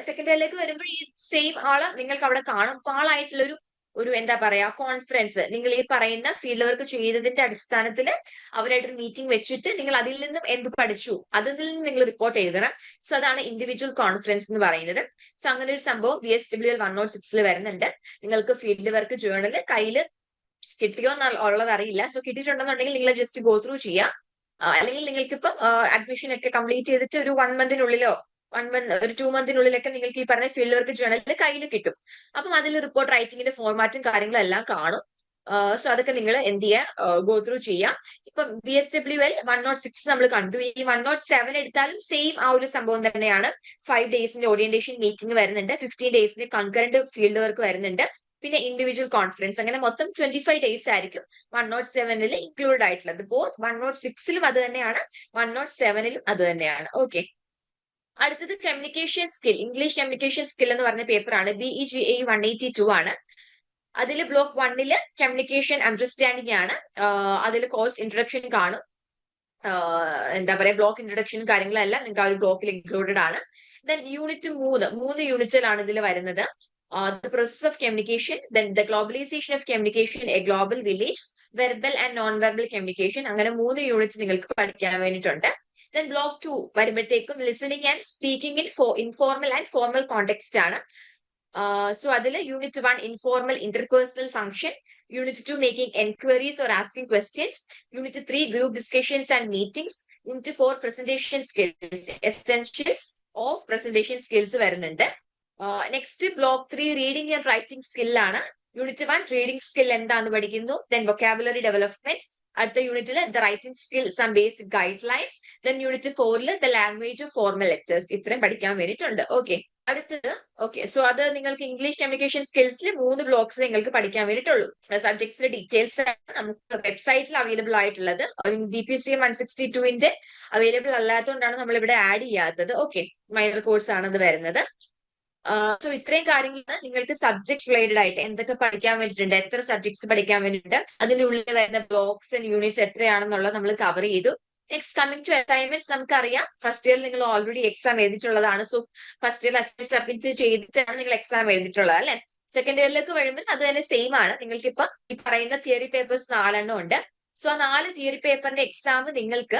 സെക്കൻഡ് ഇയറിലേക്ക് വരുമ്പോൾ ഈ സെയിം ആൾ നിങ്ങൾക്ക് അവിടെ കാണും. അപ്പൊ ആളായിട്ടുള്ള ഒരു ഒരു എന്താ പറയാ കോൺഫറൻസ് നിങ്ങൾ ഈ പറയുന്ന ഫീൽഡ് വർക്ക് ചെയ്തതിന്റെ അടിസ്ഥാനത്തിൽ അവരായിട്ടൊരു മീറ്റിംഗ് വെച്ചിട്ട് നിങ്ങൾ അതിൽ നിന്നും എന്ത് പഠിച്ചു? അതിൽ നിന്നും നിങ്ങൾ റിപ്പോർട്ട് എഴുതണം. സോ അതാണ് ഇൻഡിവിജ്വൽ കോൺഫറൻസ് എന്ന് പറയുന്നത്. സോ അങ്ങനെ ഒരു സംഭവം B S W L one nought സിക്സിൽ വരുന്നുണ്ട്. നിങ്ങൾക്ക് ഫീൽഡ് വർക്ക് ജേണൽ കയ്യിൽ കിട്ടിയോ എന്നുള്ളത് അറിയില്ല. സോ കിട്ടിയിട്ടുണ്ടെന്നുണ്ടെങ്കിൽ നിങ്ങൾ ജസ്റ്റ് ഗോ ത്രൂ ചെയ്യാം. അല്ലെങ്കിൽ നിങ്ങൾക്ക് ഇപ്പം അഡ്മിഷൻ ഒക്കെ കംപ്ലീറ്റ് ചെയ്തിട്ട് ഒരു വൺ മന്തിനുള്ളിലോ വൺ മന്ത് ഒരു ടു മന്തിനുള്ളിലൊക്കെ നിങ്ങൾക്ക് ഈ പറഞ്ഞ ഫീൽഡ് വർക്ക് ജേണലിൽ കയ്യിൽ കിട്ടും. അപ്പം അതിൽ റിപ്പോർട്ട് റൈറ്റിംഗിന്റെ ഫോർമാറ്റും കാര്യങ്ങളും എല്ലാം കാണും. സോ അതൊക്കെ നിങ്ങൾ എന്ത് ചെയ്യുക ഗോ ത്രൂ ചെയ്യാം. ഇപ്പൊ B S W L one nought six നമ്മൾ കണ്ടു. ഈ വൺ നോട്ട് സെവൻ എടുത്താലും സെയിം ആ ഒരു സംഭവം തന്നെയാണ്. ഫൈവ് ഡേയ്സിന്റെ ഓറിയന്റേഷൻ മീറ്റിംഗ് വരുന്നുണ്ട്. ഫിഫ്റ്റീൻ ഡേയ്സിന്റെ കൺകറന്റ് ഫീൽഡ് വർക്ക് വരുന്നുണ്ട്. പിന്നെ ഇൻഡിവിജ്വൽ കോൺഫറൻസ് അങ്ങനെ മൊത്തം ട്വന്റി ഫൈവ് ഡേയ്സ് ആയിരിക്കും വൺ നോട്ട് സെവനിൽ ഇൻക്ലൂഡ് ആയിട്ടുള്ളത്. ബോത്ത് വൺ നോട്ട് സിക്സിലും അത് തന്നെയാണ് വൺ നോട്ട് സെവനിലും അത് തന്നെയാണ്. ഓക്കെ അടുത്തത് communication skill English communication skill എന്ന് പറഞ്ഞ പേപ്പറാണ് B E G A one eighty two ആണ്. അതിൽ ബ്ലോക്ക് വണ്ണിൽ കമ്മ്യൂണിക്കേഷൻ അണ്ടർസ്റ്റാൻഡിംഗ് ആണ്. അതിൽ കോഴ്സ് ഇൻട്രൊഡക്ഷൻ കാണും. എന്താ പറയാ ബ്ലോക്ക് ഇൻട്രൊഡക്ഷൻ കാര്യങ്ങളെല്ലാം നിങ്ങൾക്ക് ആ ഒരു ബ്ലോക്കിൽ ഇൻക്ലൂഡഡ് ആണ്. ദെൻ യൂണിറ്റ് മൂന്ന് മൂന്ന് യൂണിറ്റിലാണ് ഇതിൽ വരുന്നത്. The process of communication then the globalisation of communication a global village verbal and non verbal communication അങ്ങനെ മൂന്ന് യൂണിറ്റ് നിങ്ങൾക്ക് പഠിക്കാൻ വേണ്ടിയിട്ടുണ്ട്. ദെൻ ബ്ലോക്ക് ടു വരുമ്പോഴത്തേക്കും listening and speaking in informal and formal context ആണ്. സോ അതിൽ unit one informal interpersonal function unit two making enquiries or asking questions unit three group discussions and meetings unit four presentation skills essentials of presentation skills വരുന്നുണ്ട്. Next block three reading and writing സ്കില്ലാണ് unit one reading skill എന്താന്ന് പഠിക്കുന്നു? Then vocabulary development അടുത്ത യൂണിറ്റിൽ the writing skill some basic guide lines then unit ഫോറിൽ the language of formal letters ഇത്രയും പഠിക്കാൻ വേണ്ടിയിട്ടുണ്ട്. Okay അടുത്തത് ഓക്കെ സോ അത് നിങ്ങൾക്ക് ഇംഗ്ലീഷ് കമ്മ്യൂണിക്കേഷൻ സ്കിൽസിൽ മൂന്ന് ബ്ലോക്സ് നിങ്ങൾക്ക് പഠിക്കാൻ വേണ്ടിയിട്ടുള്ളൂ. സബ്ജക്ട്സിന്റെ ഡീറ്റെയിൽസ് നമുക്ക് വെബ്സൈറ്റിൽ അവൈലബിൾ ആയിട്ടുള്ളത്. B P C one sixty ടുവിന്റെ അവൈലബിൾ അല്ലാത്തതുകൊണ്ടാണ് നമ്മൾ ഇവിടെ ആഡ് ചെയ്യാത്തത്. ഓക്കെ മൈനർ കോഴ്സ് ആണ് അത് വരുന്നത്. സോ ഇത്രയും കാര്യങ്ങൾ നിങ്ങൾക്ക് സബ്ജക്ട് റിലേറ്റഡ് ആയിട്ട് എന്തൊക്കെ പഠിക്കാൻ വേണ്ടിയിട്ടുണ്ട് എത്ര സബ്ജക്ട്സ് പഠിക്കാൻ വേണ്ടിയിട്ടുണ്ട് അതിന്റെ ഉള്ളിൽ വരുന്ന ബ്ലോക്സ് ആൻഡ് യൂണിറ്റ്സ് എത്രയാണെന്നുള്ളത് നമ്മൾ കവർ ചെയ്തു. നെക്സ്റ്റ് കമ്മിങ് ടു അസൈൻമെന്റ്സ് നമുക്കറിയാം. ഫസ്റ്റ് ഇയർ നിങ്ങൾ already exam എഴുതിയിട്ടുള്ളതാണ്. So first year assignment submit ചെയ്തിട്ടാണ് നിങ്ങൾ എക്സാം എഴുതിയിട്ടുള്ളത് അല്ലെ? സെക്കൻഡ് ഇയറിലേക്ക് വരുമ്പോൾ അത് തന്നെ സെയിം ആണ്. നിങ്ങൾക്ക് ഇപ്പൊ ഈ പറയുന്ന തിയറി പേപ്പേഴ്സ് നാലെണ്ണം ഉണ്ട്. സോ ആ നാല് തിയറി പേപ്പറിന്റെ എക്സാം നിങ്ങൾക്ക്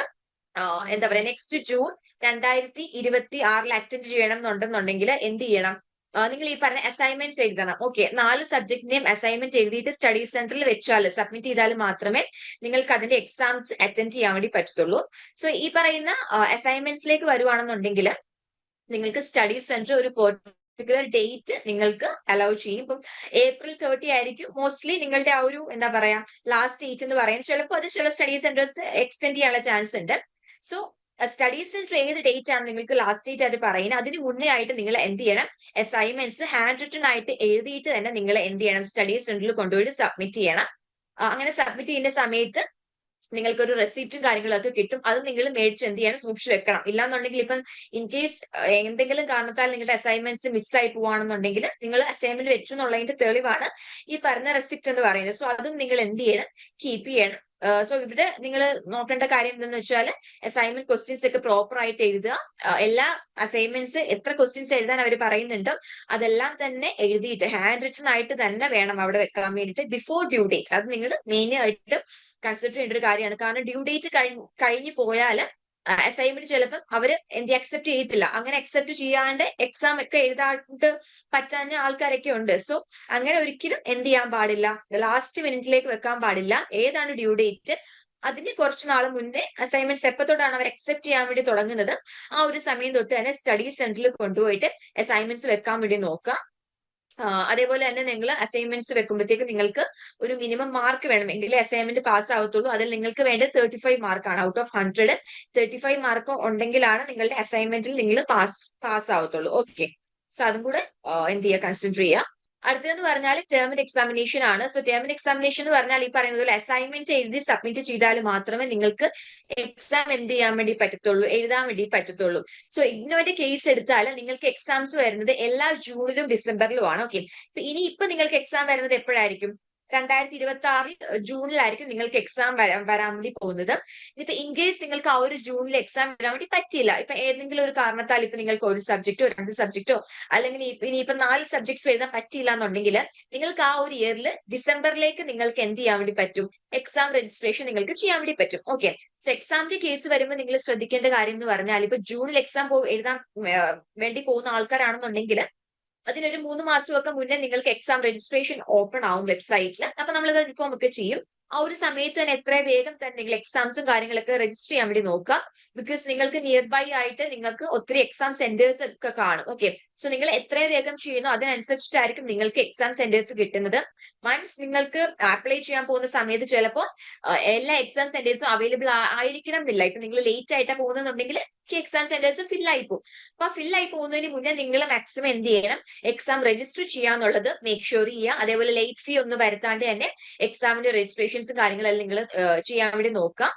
എന്താ പറയാ നെക്സ്റ്റ് ജൂൺ രണ്ടായിരത്തി ഇരുപത്തി ആറിൽ അറ്റൻഡ് ചെയ്യണം എന്നുണ്ടെന്നുണ്ടെങ്കിൽ എന്ത് ചെയ്യണം? നിങ്ങൾ ഈ പറഞ്ഞ അസൈൻമെന്റ്സ് എഴുതണം. ഓക്കെ നാല് സബ്ജക്റ്റിനെയും അസൈൻമെന്റ് എഴുതിയിട്ട് സ്റ്റഡി സെന്ററിൽ വെച്ചാൽ സബ്മിറ്റ് ചെയ്താൽ മാത്രമേ നിങ്ങൾക്ക് അതിന്റെ എക്സാംസ് അറ്റൻഡ് ചെയ്യാൻ വേണ്ടി പറ്റത്തുള്ളൂ. സോ ഈ പറയുന്ന അസൈൻമെന്റ്സിലേക്ക് വരുവാണെന്നുണ്ടെങ്കിൽ നിങ്ങൾക്ക് സ്റ്റഡി സെന്റർ ഒരു പർട്ടിക്കുലർ ഡേറ്റ് നിങ്ങൾക്ക് അലൗ ചെയ്യും. ഇപ്പം ഏപ്രിൽ തേർട്ടി ആയിരിക്കും. മോസ്റ്റ്ലി നിങ്ങളുടെ ആ ഒരു എന്താ പറയാ ലാസ്റ്റ് ഡേറ്റ് എന്ന് പറയാൻ ചിലപ്പോൾ അത് ചില സ്റ്റഡി സെന്റേഴ്സ് എക്സ്റ്റെൻഡ് ചെയ്യാനുള്ള ചാൻസ് ഉണ്ട്. സോ സ്റ്റഡി സെന്റർ ഏത് ഡേറ്റ് ആണ് നിങ്ങൾക്ക് ലാസ്റ്റ് ഡേറ്റ് ആയിട്ട് പറയുന്നത്. അതിന് മുന്നേ ആയിട്ട് നിങ്ങൾ എന്ത് ചെയ്യണം? അസൈൻമെന്റ്സ് ഹാൻഡ് റിട്ടൺ ആയിട്ട് എഴുതിയിട്ട് തന്നെ നിങ്ങൾ എന്ത് ചെയ്യണം? സ്റ്റഡി സെന്ററിൽ കൊണ്ടുപോയി സബ്മിറ്റ് ചെയ്യണം. അങ്ങനെ സബ്മിറ്റ് ചെയ്യുന്ന സമയത്ത് നിങ്ങൾക്ക് ഒരു റെസിപ്റ്റും കാര്യങ്ങളൊക്കെ കിട്ടും. അത് നിങ്ങൾ മേടിച്ച് എന്ത് ചെയ്യണം? സൂക്ഷിച്ചു വെക്കണം. ഇല്ലാന്നുണ്ടെങ്കിൽ ഇപ്പം ഇൻ കേസ് എന്തെങ്കിലും കാരണത്താൽ നിങ്ങളുടെ അസൈൻമെന്റ്സ് മിസ്സായി പോവാണെന്നുണ്ടെങ്കിൽ നിങ്ങൾ അസൈൻമെന്റ് വെച്ചു എന്നുള്ളതിന്റെ തെളിവാണ് ഈ പറഞ്ഞ റെസിപ്റ്റ് എന്ന് പറയുന്നത്. സോ അതും നിങ്ങൾ എന്ത് ചെയ്യണം? കീപ്പ് ചെയ്യണം. സോ ഇവിടെ നിങ്ങൾ നോക്കേണ്ട കാര്യം എന്താണെന്ന് വെച്ചാൽ അസൈൻമെന്റ് ക്വസ്റ്റ്യൻസ് ഒക്കെ പ്രോപ്പർ ആയിട്ട് എഴുതുക. എല്ലാ അസൈൻമെന്റ്സ് എത്ര ക്വസ്റ്റ്യൻസ് എഴുതാൻ അവർ പറയുന്നുണ്ടോ അതെല്ലാം തന്നെ എഴുതിയിട്ട് ഹാൻഡ് റിട്ടൺ ആയിട്ട് തന്നെ വേണം അവിടെ വെക്കാൻ വേണ്ടിയിട്ട് ബിഫോർ ഡ്യൂ ഡേറ്റ് അത് നിങ്ങൾ മെയിൻ ആയിട്ട് കൺസിഡർ ചെയ്യേണ്ട ഒരു കാര്യമാണ്. കാരണം ഡ്യൂ ഡേറ്റ് കഴിഞ്ഞു പോയാൽ അസൈൻമെന്റ് ചിലപ്പോൾ അവർ എന്ത് അക്സെപ്റ്റ് ചെയ്യത്തില്ല. അങ്ങനെ അക്സെപ്റ്റ് ചെയ്യാണ്ട് എക്സാം ഒക്കെ എഴുതാണ്ട് പറ്റാഞ്ഞ ആൾക്കാരൊക്കെ ഉണ്ട്. സോ അങ്ങനെ ഒരിക്കലും എന്ത് ചെയ്യാൻ പാടില്ല. ലാസ്റ്റ് മിനിറ്റിലേക്ക് വെക്കാൻ പാടില്ല. ഏതാണ് ഡ്യൂ ഡേറ്റ് അതിന് കുറച്ച് നാൾ മുന്നേ അസൈൻമെന്റ്സ് എപ്പോഴത്തോടാണ് അവർ അക്സെപ്റ്റ് ചെയ്യാൻ വേണ്ടി തുടങ്ങുന്നത്? ആ ഒരു സമയം തൊട്ട് തന്നെ സ്റ്റഡി സെന്ററിൽ കൊണ്ടുപോയിട്ട് അസൈൻമെന്റ്സ് വെക്കാൻ വേണ്ടി നോക്കുക. അതേപോലെ തന്നെ നിങ്ങൾ അസൈൻമെന്റ്സ് വെക്കുമ്പോഴത്തേക്ക് നിങ്ങൾക്ക് ഒരു മിനിമം മാർക്ക് വേണമെങ്കിൽ അസൈൻമെന്റ് പാസ് ആവത്തുള്ളൂ. അതിൽ നിങ്ങൾക്ക് വേണ്ട തേർട്ടി ഫൈവ് മാർക്കാണ് out of hundred thirty five mark ഉണ്ടെങ്കിലാണ് നിങ്ങളുടെ അസൈൻമെന്റിൽ നിങ്ങൾ പാസ് പാസ് ആവത്തുള്ളൂ. ഓക്കെ സോ അതും കൂടെ എന്ത് ചെയ്യുക കൺസിഡർ ചെയ്യുക അടുത്തതെന്ന് പറഞ്ഞാൽ ടേമിന് എക്സാമിനേഷൻ ആണ്. സോ ടേമിന് എക്സാമിനേഷൻ എന്ന് പറഞ്ഞാൽ ഈ പറയുന്നത് പോലെ അസൈൻമെന്റ് എഴുതി സബ്മിറ്റ് ചെയ്താൽ മാത്രമേ നിങ്ങൾക്ക് എക്സാം എന്ത് ചെയ്യാൻ വേണ്ടി പറ്റത്തുള്ളൂ എഴുതാൻ വേണ്ടി പറ്റത്തുള്ളൂ. സോ ഇഗ്നോയുടെ കേസ് എടുത്താൽ നിങ്ങൾക്ക് എക്സാംസ് വരുന്നത് എല്ലാ ജൂണിലും ഡിസംബറിലും ആണ് ഓക്കെ ഇനി ഇപ്പൊ നിങ്ങൾക്ക് എക്സാം വരുന്നത് എപ്പോഴായിരിക്കും? രണ്ടായിരത്തി ഇരുപത്തി ആറിൽ ജൂണിലായിരിക്കും നിങ്ങൾക്ക് എക്സാം വരാൻ വരാൻ വേണ്ടി പോകുന്നത്. ഇനിയിപ്പോ ഇൻ കേസ് നിങ്ങൾക്ക് ആ ഒരു ജൂണിൽ എക്സാം വരാൻ വേണ്ടി പറ്റിയില്ല. ഇപ്പൊ ഏതെങ്കിലും ഒരു കാരണത്താൽ ഇപ്പൊ നിങ്ങൾക്ക് ഒരു സബ്ജക്റ്റോ രണ്ട് സബ്ജക്റ്റോ അല്ലെങ്കിൽ ഇനിയിപ്പോ നാല് സബ്ജക്ട്സ് എഴുതാൻ പറ്റിയില്ല എന്നുണ്ടെങ്കിൽ നിങ്ങൾക്ക് ആ ഒരു ഇയറിൽ ഡിസംബറിലേക്ക് നിങ്ങൾക്ക് എന്ത് ചെയ്യാൻ വേണ്ടി പറ്റും? എക്സാം രജിസ്ട്രേഷൻ നിങ്ങൾക്ക് ചെയ്യാൻ വേണ്ടി പറ്റും. ഓക്കെ സോ എക്സാമിന്റെ കേസ് വരുമ്പോൾ നിങ്ങൾ ശ്രദ്ധിക്കേണ്ട കാര്യം എന്ന് പറഞ്ഞാൽ ഇപ്പൊ ജൂണിൽ എക്സാം എഴുതാൻ വേണ്ടി പോകുന്ന ആൾക്കാരാണെന്നുണ്ടെങ്കിൽ അതിനൊരു മൂന്ന് മാസമൊക്കെ മുന്നേ നിങ്ങൾക്ക് എക്സാം രജിസ്ട്രേഷൻ ഓപ്പൺ ആവും വെബ്സൈറ്റിൽ അപ്പൊ നമ്മളത് ഇൻഫോം ഒക്കെ ചെയ്യും. ആ ഒരു സമയത്ത് തന്നെ എത്ര വേഗം തന്നെ നിങ്ങൾ എക്സാംസും കാര്യങ്ങളൊക്കെ രജിസ്റ്റർ ചെയ്യാൻ വേണ്ടി നോക്കുക. ബിക്കോസ് നിങ്ങൾക്ക് നിയർ ബൈ ആയിട്ട് നിങ്ങൾക്ക് ഒത്തിരി എക്സാം സെന്റേഴ്സ് ഒക്കെ കാണും. ഓക്കെ സോ നിങ്ങൾ എത്ര വേഗം ചെയ്യുന്നോ അതിനനുസരിച്ചിട്ടായിരിക്കും നിങ്ങൾക്ക് എക്സാം സെന്റേഴ്സ് കിട്ടുന്നത്. വൺസ് നിങ്ങൾക്ക് അപ്ലൈ ചെയ്യാൻ പോകുന്ന സമയത്ത് ചിലപ്പോൾ എല്ലാ എക്സാം സെന്റേഴ്സും അവൈലബിൾ ആയിരിക്കണം എന്നില്ല. ഇപ്പൊ നിങ്ങൾ ലേറ്റ് ആയിട്ടാ പോകുന്നുണ്ടെങ്കിൽ എക്സാം സെന്റേഴ്സ് ഫിൽ ആയി പോകും. അപ്പൊ ഫിൽ ആയി പോകുന്നതിന് മുന്നേ നിങ്ങൾ മാക്സിമം എന്ത് ചെയ്യണം? എക്സാം രജിസ്റ്റർ ചെയ്യാന്നുള്ളത് മേക്ക് ഷുവർ ചെയ്യുക. അതേപോലെ ലേറ്റ് ഫീ ഒന്നും വരുത്താണ്ട് തന്നെ എക്സാമിന്റെ രജിസ്ട്രേഷൻസും കാര്യങ്ങളെല്ലാം നിങ്ങൾ ചെയ്യാൻ വേണ്ടി നോക്കുക.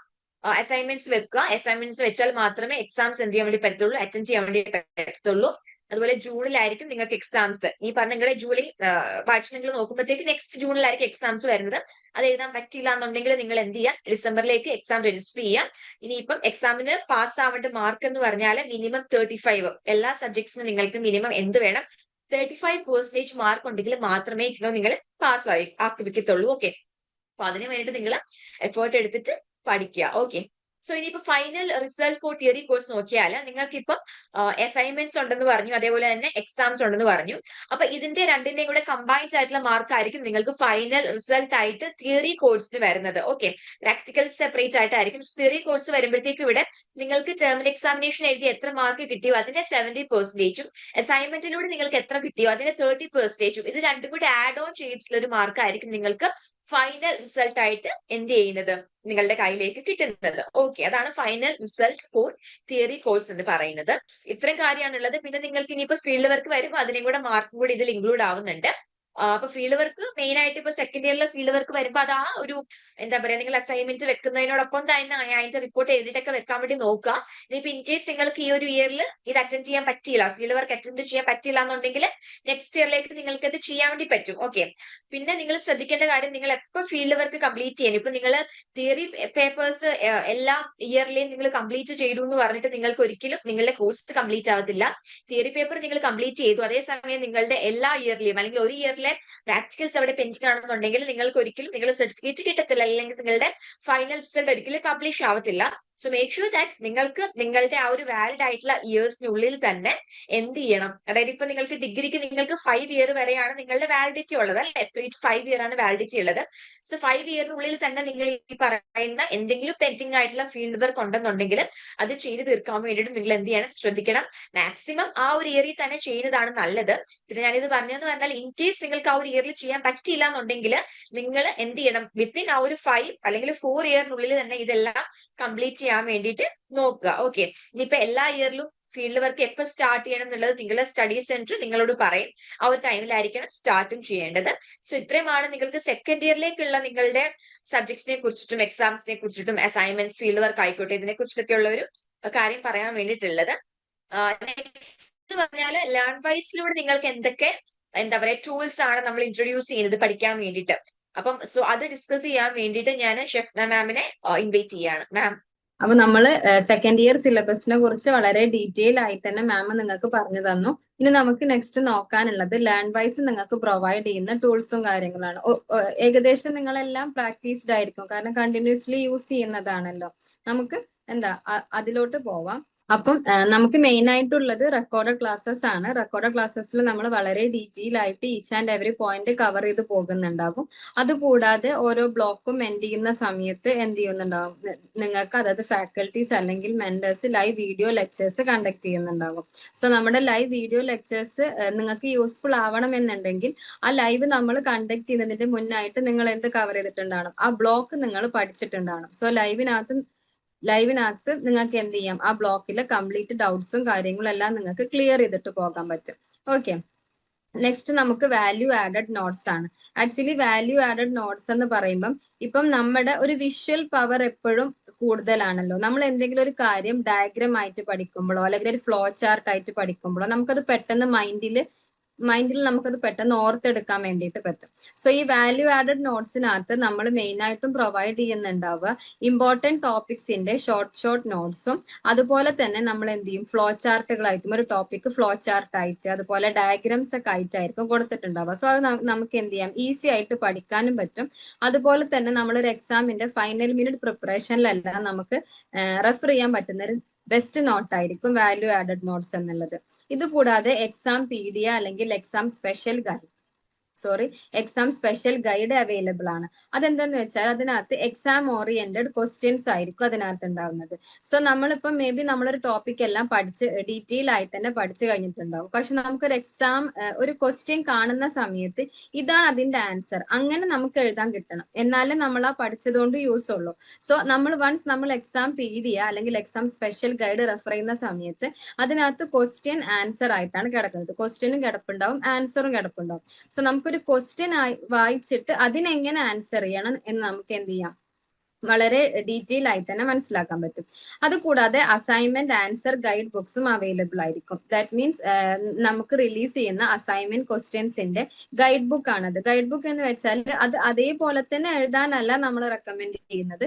അസൈൻമെന്റ്സ് വെക്കുക. അസൈൻമെന്റ്സ് വെച്ചാൽ മാത്രമേ എക്സാംസ് എന്ത് ചെയ്യാൻ വേണ്ടി പറ്റത്തുള്ളൂ അറ്റൻഡ് ചെയ്യാൻ വേണ്ടി പറ്റത്തുള്ളൂ. അതുപോലെ ജൂണിലായിരിക്കും നിങ്ങൾക്ക് എക്സാംസ് ഈ പറഞ്ഞ നിങ്ങളുടെ ജൂലൈ ബാച്ച് നിങ്ങൾ നോക്കുമ്പോഴത്തേക്ക് നെക്സ്റ്റ് ജൂണിലായിരിക്കും എക്സാംസ് വരുന്നത്. അത് എഴുതാൻ പറ്റില്ല എന്നുണ്ടെങ്കിൽ നിങ്ങൾ എന്ത് ചെയ്യാം? ഡിസംബറിലേക്ക് എക്സാം രജിസ്റ്റർ ചെയ്യാം. ഇനിയിപ്പം എക്സാമിന് പാസ് ആവേണ്ട മാർക്ക് എന്ന് പറഞ്ഞാൽ മിനിമം തേർട്ടി ഫൈവ് എല്ലാ സബ്ജക്ട്സിനും നിങ്ങൾക്ക് മിനിമം എന്ത് വേണം? തേർട്ടി ഫൈവ് പെർസെന്റേജ് മാർക്ക് ഉണ്ടെങ്കിൽ മാത്രമേ നിങ്ങൾ പാസ് ആയി ആക്കി വെക്കത്തുള്ളൂ ഓക്കെ അപ്പൊ അതിന് വേണ്ടിയിട്ട് നിങ്ങൾ എഫേർട്ട് എടുത്തിട്ട് പഠിക്കുക. ഓക്കെ സോ ഇനിയിപ്പോ final result for theory course നോക്കിയാൽ നിങ്ങൾക്ക് ഇപ്പം അസൈൻമെന്റ്സ് ഉണ്ടെന്ന് പറഞ്ഞു അതേപോലെ തന്നെ എക്സാംസ് ഉണ്ടെന്ന് പറഞ്ഞു. അപ്പൊ ഇതിന്റെ രണ്ടിന്റെയും കൂടെ കമ്പൈൻഡ് ആയിട്ടുള്ള മാർക്ക് ആയിരിക്കും നിങ്ങൾക്ക് ഫൈനൽ റിസൾട്ട് ആയിട്ട് തിയറി കോഴ്സിന് വരുന്നത്. ഓക്കെ പ്രാക്ടിക്കൽ സെപ്പറേറ്റ് ആയിട്ടായിരിക്കും. തിയറി കോഴ്സ് വരുമ്പോഴത്തേക്ക് ഇവിടെ നിങ്ങൾക്ക് ടേമിൽ എക്സാമിനേഷൻ എഴുതി എത്ര മാർക്ക് കിട്ടിയോ അതിന്റെ സെവന്റി പെർസെന്റേജും അസൈൻമെന്റിലൂടെ നിങ്ങൾക്ക് എത്ര കിട്ടിയോ അതിന്റെ തേർട്ടി പെർസെന്റേജും ഇത് രണ്ടും കൂടി ആഡ് ഓൺ ചെയ്തിട്ടുള്ള ഒരു മാർക്ക് ആയിരിക്കും നിങ്ങൾക്ക് ഫൈനൽ റിസൾട്ട് ആയിട്ട് എന്ത് ചെയ്യുന്നത്? നിങ്ങളുടെ കയ്യിലേക്ക് കിട്ടുന്നത്. ഓക്കെ അതാണ് final result for theory course എന്ന് പറയുന്നത്. ഇത്രയും കാര്യമാണുള്ളത്. പിന്നെ നിങ്ങൾക്ക് ഇനിയിപ്പോ ഫീൽഡ് വർക്ക് വരുമ്പോൾ അതിനെയും കൂടെ മാർക്കും കൂടി ഇതിൽ ഇൻക്ലൂഡ് ആവുന്നുണ്ട്. അപ്പൊ ഫീൽഡ് വർക്ക് മെയിൻ ആയിട്ട് ഇപ്പൊ സെക്കൻഡ് ഇയറിലെ ഫീൽഡ് വർക്ക് വരുമ്പോൾ അത് ആ ഒരു എന്താ പറയാ നിങ്ങൾ അസൈൻമെന്റ് വെക്കുന്നതിനോടൊപ്പം തന്നെ അതിന്റെ റിപ്പോർട്ട് എഴുതിയിട്ടൊക്കെ വെക്കാൻ വേണ്ടി നോക്കുക. ഇനിയിപ്പോ ഇൻ കേസ് നിങ്ങൾക്ക് ഈ ഒരു ഇയറിൽ ഇത് അറ്റൻഡ് ചെയ്യാൻ പറ്റിയില്ല ഫീൽഡ് വർക്ക് അറ്റൻഡ് ചെയ്യാൻ പറ്റിയില്ല എന്നുണ്ടെങ്കിൽ നെക്സ്റ്റ് ഇയറിലേക്ക് നിങ്ങൾക്ക് അത് ചെയ്യാൻ വേണ്ടി പറ്റും. ഓക്കെ പിന്നെ നിങ്ങൾ ശ്രദ്ധിക്കേണ്ട കാര്യം നിങ്ങൾ എപ്പോ ഫീൽഡ് വർക്ക് കംപ്ലീറ്റ് ചെയ്യണം? ഇപ്പൊ നിങ്ങൾ തിയറി പേപ്പേഴ്സ് എല്ലാ ഇയറിലെയും നിങ്ങൾ കംപ്ലീറ്റ് ചെയ്തു എന്ന് പറഞ്ഞിട്ട് നിങ്ങൾക്ക് ഒരിക്കലും നിങ്ങളുടെ കോഴ്സ് കംപ്ലീറ്റ് ആവത്തില്ല. തിയറി പേപ്പർ നിങ്ങൾ കംപ്ലീറ്റ് ചെയ്തു. അതേസമയം നിങ്ങളുടെ എല്ലാ ഇയറിലെയും അല്ലെങ്കിൽ ഒരു ഇയറിലെ പ്രാക്ടിക്കൽസ് അവിടെ പെൻഡിങ് ആണെന്നുണ്ടെങ്കിൽ നിങ്ങൾക്ക് ഒരിക്കലും നിങ്ങളുടെ സർട്ടിഫിക്കറ്റ് കിട്ടത്തില്ല. അല്ലെങ്കിൽ നിങ്ങളുടെ ഫൈനൽ റിസൾട്ട് ഒരിക്കലും പബ്ലിഷ് ആവത്തില്ല. സോ മേക്ക് ഷുവർ ദാറ്റ് നിങ്ങൾക്ക് നിങ്ങളുടെ ആ ഒരു വാലിഡ് ആയിട്ടുള്ള ഇയേഴ്സിനുള്ളിൽ തന്നെ എന്ത് ചെയ്യണം? അതായത് ഇപ്പൊ നിങ്ങൾക്ക് ഡിഗ്രിക്ക് നിങ്ങൾക്ക് ഫൈവ് ഇയർ വരെയാണ് നിങ്ങളുടെ വാലിഡിറ്റി ഉള്ളത് അല്ലെ? ത്രീ ടു ഫൈവ് ഇയർ ആണ് വാലിഡിറ്റി ഉള്ളത്. സോ ഫൈവ് ഇയറിനുള്ളിൽ തന്നെ നിങ്ങൾ ഈ പറയുന്ന എന്തെങ്കിലും പെൻഡിങ് ആയിട്ടുള്ള ഫീൽഡ് വർക്ക് ഉണ്ടെന്നുണ്ടെങ്കിൽ അത് ചെയ്ത് തീർക്കാൻ വേണ്ടിയിട്ട് നിങ്ങൾ എന്ത് ചെയ്യണം? ശ്രദ്ധിക്കണം. മാക്സിമം ആ ഒരു ഇയറിൽ തന്നെ ചെയ്യുന്നതാണ് നല്ലത്. പിന്നെ ഞാനിത് പറഞ്ഞതെന്ന് പറഞ്ഞാൽ ഇൻ കേസ് നിങ്ങൾക്ക് ആ ഒരു ഇയറിൽ ചെയ്യാൻ പറ്റിയില്ല എന്നുണ്ടെങ്കിൽ നിങ്ങൾ എന്ത് ചെയ്യണം? വിത്തിൻ ആ ഒരു ഫൈവ് അല്ലെങ്കിൽ ഫോർ ഇയറിനുള്ളിൽ തന്നെ ഇതെല്ലാം കംപ്ലീറ്റ് ചെയ്യാൻ വേണ്ടിയിട്ട് നോക്കുക. ഓക്കെ ഇനിയിപ്പോ എല്ലാ ഇയറിലും ഫീൽഡ് വർക്ക് എപ്പോൾ സ്റ്റാർട്ട് ചെയ്യണം എന്നുള്ളത് നിങ്ങളുടെ സ്റ്റഡി സെന്റർ നിങ്ങളോട് പറയും. ആ ഒരു ടൈമിലായിരിക്കണം സ്റ്റാർട്ടും ചെയ്യേണ്ടത്. സോ ഇത്രയുമാണ് നിങ്ങൾക്ക് സെക്കൻഡ് ഇയറിലേക്കുള്ള നിങ്ങളുടെ സബ്ജക്ട്സിനെ കുറിച്ചിട്ടും എക്സാംസിനെ കുറിച്ചിട്ടും അസൈൻമെന്റ്സ് ഫീൽഡ് വർക്ക് ആയിക്കോട്ടെ ഇതിനെ കുറിച്ചിട്ടൊക്കെ ഉള്ള ഒരു കാര്യം പറയാൻ വേണ്ടിയിട്ടുള്ളത്. നെക്സ്റ്റ് പറഞ്ഞാൽ ലേൺ വൈസിലൂടെ നിങ്ങൾക്ക് എന്തൊക്കെ എന്താ പറയാ ടൂൾസ് ആണ് നമ്മൾ ഇൻട്രൊഡ്യൂസ് ചെയ്യുന്നത് പഠിക്കാൻ വേണ്ടിയിട്ട്. അപ്പം സോ അത് ഡിസ്കസ് ചെയ്യാൻ വേണ്ടിയിട്ട് ഞാൻ ഷെഫ്ന മാമിനെ ഇൻവൈറ്റ് ചെയ്യാണ്. മാം അപ്പൊ നമ്മൾ സെക്കൻഡ് ഇയർ സിലബസിനെ കുറിച്ച് വളരെ ഡീറ്റെയിൽ ആയിട്ട് തന്നെ മാം നിങ്ങൾക്ക് പറഞ്ഞു തന്നു. ഇനി നമുക്ക് നെക്സ്റ്റ് നോക്കാനുള്ളത് ലേൺ വൈസ് നിങ്ങൾക്ക് പ്രൊവൈഡ് ചെയ്യുന്ന ടൂൾസും കാര്യങ്ങളാണ്. ഏകദേശം നിങ്ങളെല്ലാം പ്രാക്ടീസ്ഡ് ആയിരിക്കും. കാരണം കണ്ടിന്യൂസ്ലി യൂസ് ചെയ്യുന്നതാണല്ലോ. നമുക്ക് എന്താ അതിലോട്ട് പോവാം. അപ്പം നമുക്ക് മെയിൻ ആയിട്ടുള്ളത് റെക്കോർഡഡ് ക്ലാസ്സസ് ആണ്. റെക്കോർഡഡ് ക്ലാസ്സസിൽ നമ്മൾ വളരെ ഡീറ്റെയിൽ ആയിട്ട് each and every point cover ചെയ്ത് പോകുന്നുണ്ടാവും. അതുകൂടാതെ ഓരോ ബ്ലോക്കും എൻഡ് ചെയ്യുന്ന സമയത്ത് എന്ത് ചെയ്യുന്നുണ്ടാവും? നിങ്ങൾക്ക് അതായത് ഫാക്കൽറ്റീസ് അല്ലെങ്കിൽ mentors live video lectures conduct ചെയ്യുന്നുണ്ടാവും. സോ നമ്മുടെ ലൈവ് വീഡിയോ ലെക്ചേഴ്സ് നിങ്ങൾക്ക് യൂസ്ഫുൾ ആവണം എന്നുണ്ടെങ്കിൽ ആ ലൈവ് നമ്മൾ കണ്ടക്ട് ചെയ്യുന്നതിന്റെ മുന്നായിട്ട് നിങ്ങൾ എന്ത് കവർ ചെയ്തിട്ടുണ്ടാവണം? ആ ബ്ലോക്ക് നിങ്ങൾ പഠിച്ചിട്ടുണ്ടാവണം. സോ ലൈവിനകത്ത് ലൈവിനകത്ത് നിങ്ങൾക്ക് എന്ത് ചെയ്യാം? ആ ബ്ലോക്കിലെ കംപ്ലീറ്റ് ഡൗട്ട്സും കാര്യങ്ങളും എല്ലാം നിങ്ങൾക്ക് ക്ലിയർ ചെയ്തിട്ട് പോകാൻ പറ്റും. ഓക്കെ നെക്സ്റ്റ് നമുക്ക് വാല്യൂ ആഡഡ് നോട്ട്സ് ആണ്. ആക്ച്വലി വാല്യൂ ആഡഡ് നോട്ട്സ് എന്ന് പറയുമ്പം ഇപ്പം നമ്മുടെ ഒരു വിഷ്വൽ പവർ എപ്പോഴും കൂടുതലാണല്ലോ. നമ്മൾ എന്തെങ്കിലും ഒരു കാര്യം ഡയഗ്രാം ആയിട്ട് പഠിക്കുമ്പോഴോ അല്ലെങ്കിൽ ഒരു ഫ്ലോ ചാർട്ട് ആയിട്ട് പഠിക്കുമ്പോഴോ നമുക്കത് പെട്ടെന്ന് മൈൻഡിൽ മൈൻഡിൽ നമുക്കത് പെട്ടെന്ന് ഓർത്തെടുക്കാൻ വേണ്ടിയിട്ട് പറ്റും. സോ ഈ വാല്യൂ ആഡഡ് നോട്ട്സിനകത്ത് നമ്മൾ മെയിൻ ആയിട്ടും പ്രൊവൈഡ് ചെയ്യുന്നുണ്ടാവുക ഇമ്പോർട്ടന്റ് ടോപ്പിക്സിന്റെ ഷോർട്ട് ഷോർട്ട് നോട്ട്സും അതുപോലെ തന്നെ നമ്മൾ എന്ത് ചെയ്യും? ഫ്ലോ ചാർട്ടുകളായിട്ടും ഒരു ടോപ്പിക് ഫ്ലോ ചാർട്ട് ആയിട്ട് അതുപോലെ ഡയഗ്രാംസ് ഒക്കെ ആയിട്ടായിരിക്കും കൊടുത്തിട്ടുണ്ടാവുക. സോ അത് നമുക്ക് എന്ത് ചെയ്യാം? ഈസി ആയിട്ട് പഠിക്കാനും പറ്റും. അതുപോലെ തന്നെ നമ്മളൊരു എക്സാമിന്റെ ഫൈനൽ മിനിറ്റ് പ്രിപ്പറേഷനിലെല്ലാം നമുക്ക് റെഫർ ചെയ്യാൻ പറ്റുന്ന ഒരു ബെസ്റ്റ് നോട്ട് ആയിരിക്കും വാല്യൂ ആഡഡ് നോട്ട്സ് എന്നുള്ളത്. ഇത് കൂടാതെ എക്സാം പി അല്ലെങ്കിൽ exam special guide sorry exam special guide available ആണ്. അതെന്താന്ന് വെച്ചാൽ അതിനകത്ത് എക്സാം ഓറിയന്റഡ് ക്വസ്റ്റ്യൻസ് ആയിരിക്കും അതിനകത്ത് ഉണ്ടാവുന്നത്. സോ നമ്മളിപ്പോ മേ ബി നമ്മളൊരു ടോപ്പിക് എല്ലാം പഠിച്ച് ഡീറ്റെയിൽ ആയി തന്നെ പഠിച്ചു കഴിഞ്ഞിട്ടുണ്ടാവും. പക്ഷെ നമുക്കൊരു എക്സാം ഒരു ക്വസ്റ്റ്യൻ കാണുന്ന സമയത്ത് ഇതാണ് അതിന്റെ ആൻസർ അങ്ങനെ നമുക്ക് എഴുതാൻ കിട്ടണം. എന്നാലേ നമ്മൾ ആ പഠിച്ചതുകൊണ്ട് യൂസ് ഉള്ളൂ. സോ നമ്മൾ വൺസ് നമ്മൾ എക്സാം പി ഡി അല്ലെങ്കിൽ എക്സാം സ്പെഷ്യൽ ഗൈഡ് റെഫർ ചെയ്യുന്ന സമയത്ത് അതിനകത്ത് ക്വസ്റ്റ്യൻ ആൻസർ ആയിട്ടാണ് കിടക്കുന്നത്. ക്വസ്റ്റ്യനും കിടപ്പുണ്ടാവും ആൻസറും കിടപ്പുണ്ടാവും. സോ നമുക്ക് നമുക്കൊരു ക്വസ്റ്റ്യൻ വായിച്ചിട്ട് അതിനെങ്ങനെ ആൻസർ ചെയ്യണം എന്ന് നമുക്ക് എന്ത് ചെയ്യാം? വളരെ ഡീറ്റെയിൽ ആയി തന്നെ മനസ്സിലാക്കാൻ പറ്റും. അതുകൂടാതെ അസൈൻമെന്റ് ആൻസർ ഗൈഡ് ബുക്സും അവൈലബിൾ ആയിരിക്കും. ദാറ്റ് മീൻസ് നമുക്ക് റിലീസ് ചെയ്യുന്ന അസൈൻമെന്റ് ക്വസ്റ്റ്യൻസിന്റെ ഗൈഡ് ബുക്ക് ആണത്. ഗൈഡ് ബുക്ക് എന്ന് വെച്ചാൽ അത് അതേപോലെ തന്നെ എഴുതാനല്ല നമ്മൾ റെക്കമെൻഡ് ചെയ്യുന്നത്.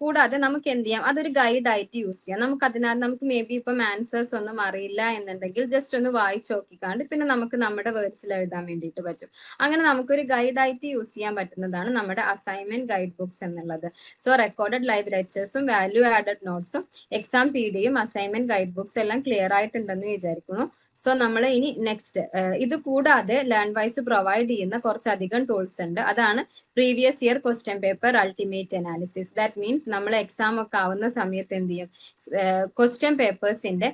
കൂടാതെ നമുക്ക് എന്ത് ചെയ്യാം? അതൊരു ഗൈഡ് ആയിട്ട് യൂസ് ചെയ്യാം. നമുക്ക് അതിനകത്ത് നമുക്ക് മേ ബി ഇപ്പം ആൻസേഴ്സ് ഒന്നും അറിയില്ല എന്നുണ്ടെങ്കിൽ ജസ്റ്റ് ഒന്ന് വായിച്ചു നോക്കിക്കാണ്ട് പിന്നെ നമുക്ക് നമ്മുടെ വേർഡ്സിൽ എഴുതാൻ വേണ്ടിയിട്ട് പറ്റും. അങ്ങനെ നമുക്കൊരു ഗൈഡ് ആയിട്ട് യൂസ് ചെയ്യാൻ പറ്റുന്നതാണ് നമ്മുടെ അസൈൻമെന്റ് ഗൈഡ് ബുക്സ് എന്നുള്ളത്. സോ റെക്കോർഡഡ് ലൈവ് ലെക്ചേഴ്സും വാല്യൂ ആഡഡ് നോട്ട്സും എക്സാം പി ഡിയും അസൈൻമെന്റ് ഗൈഡ് ബുക്സ് എല്ലാം ക്ലിയർ ആയിട്ടുണ്ടെന്ന് വിചാരിക്കുന്നു. സോ നമ്മൾ ഇനി നെക്സ്റ്റ് ഇത് കൂടാതെ ലേൺ വൈസ് പ്രൊവൈഡ് ചെയ്യുന്ന കുറച്ചധികം ടൂൾസ് ഉണ്ട്. അതാണ് previous year question paper ultimate analysis that means നമ്മൾ എക്സാം ഒക്കെ ആവുന്ന സമയത്ത് എന്ത് ചെയ്യും? ക്വസ്റ്റ്യൻ പേപ്പേഴ്സിന്റെ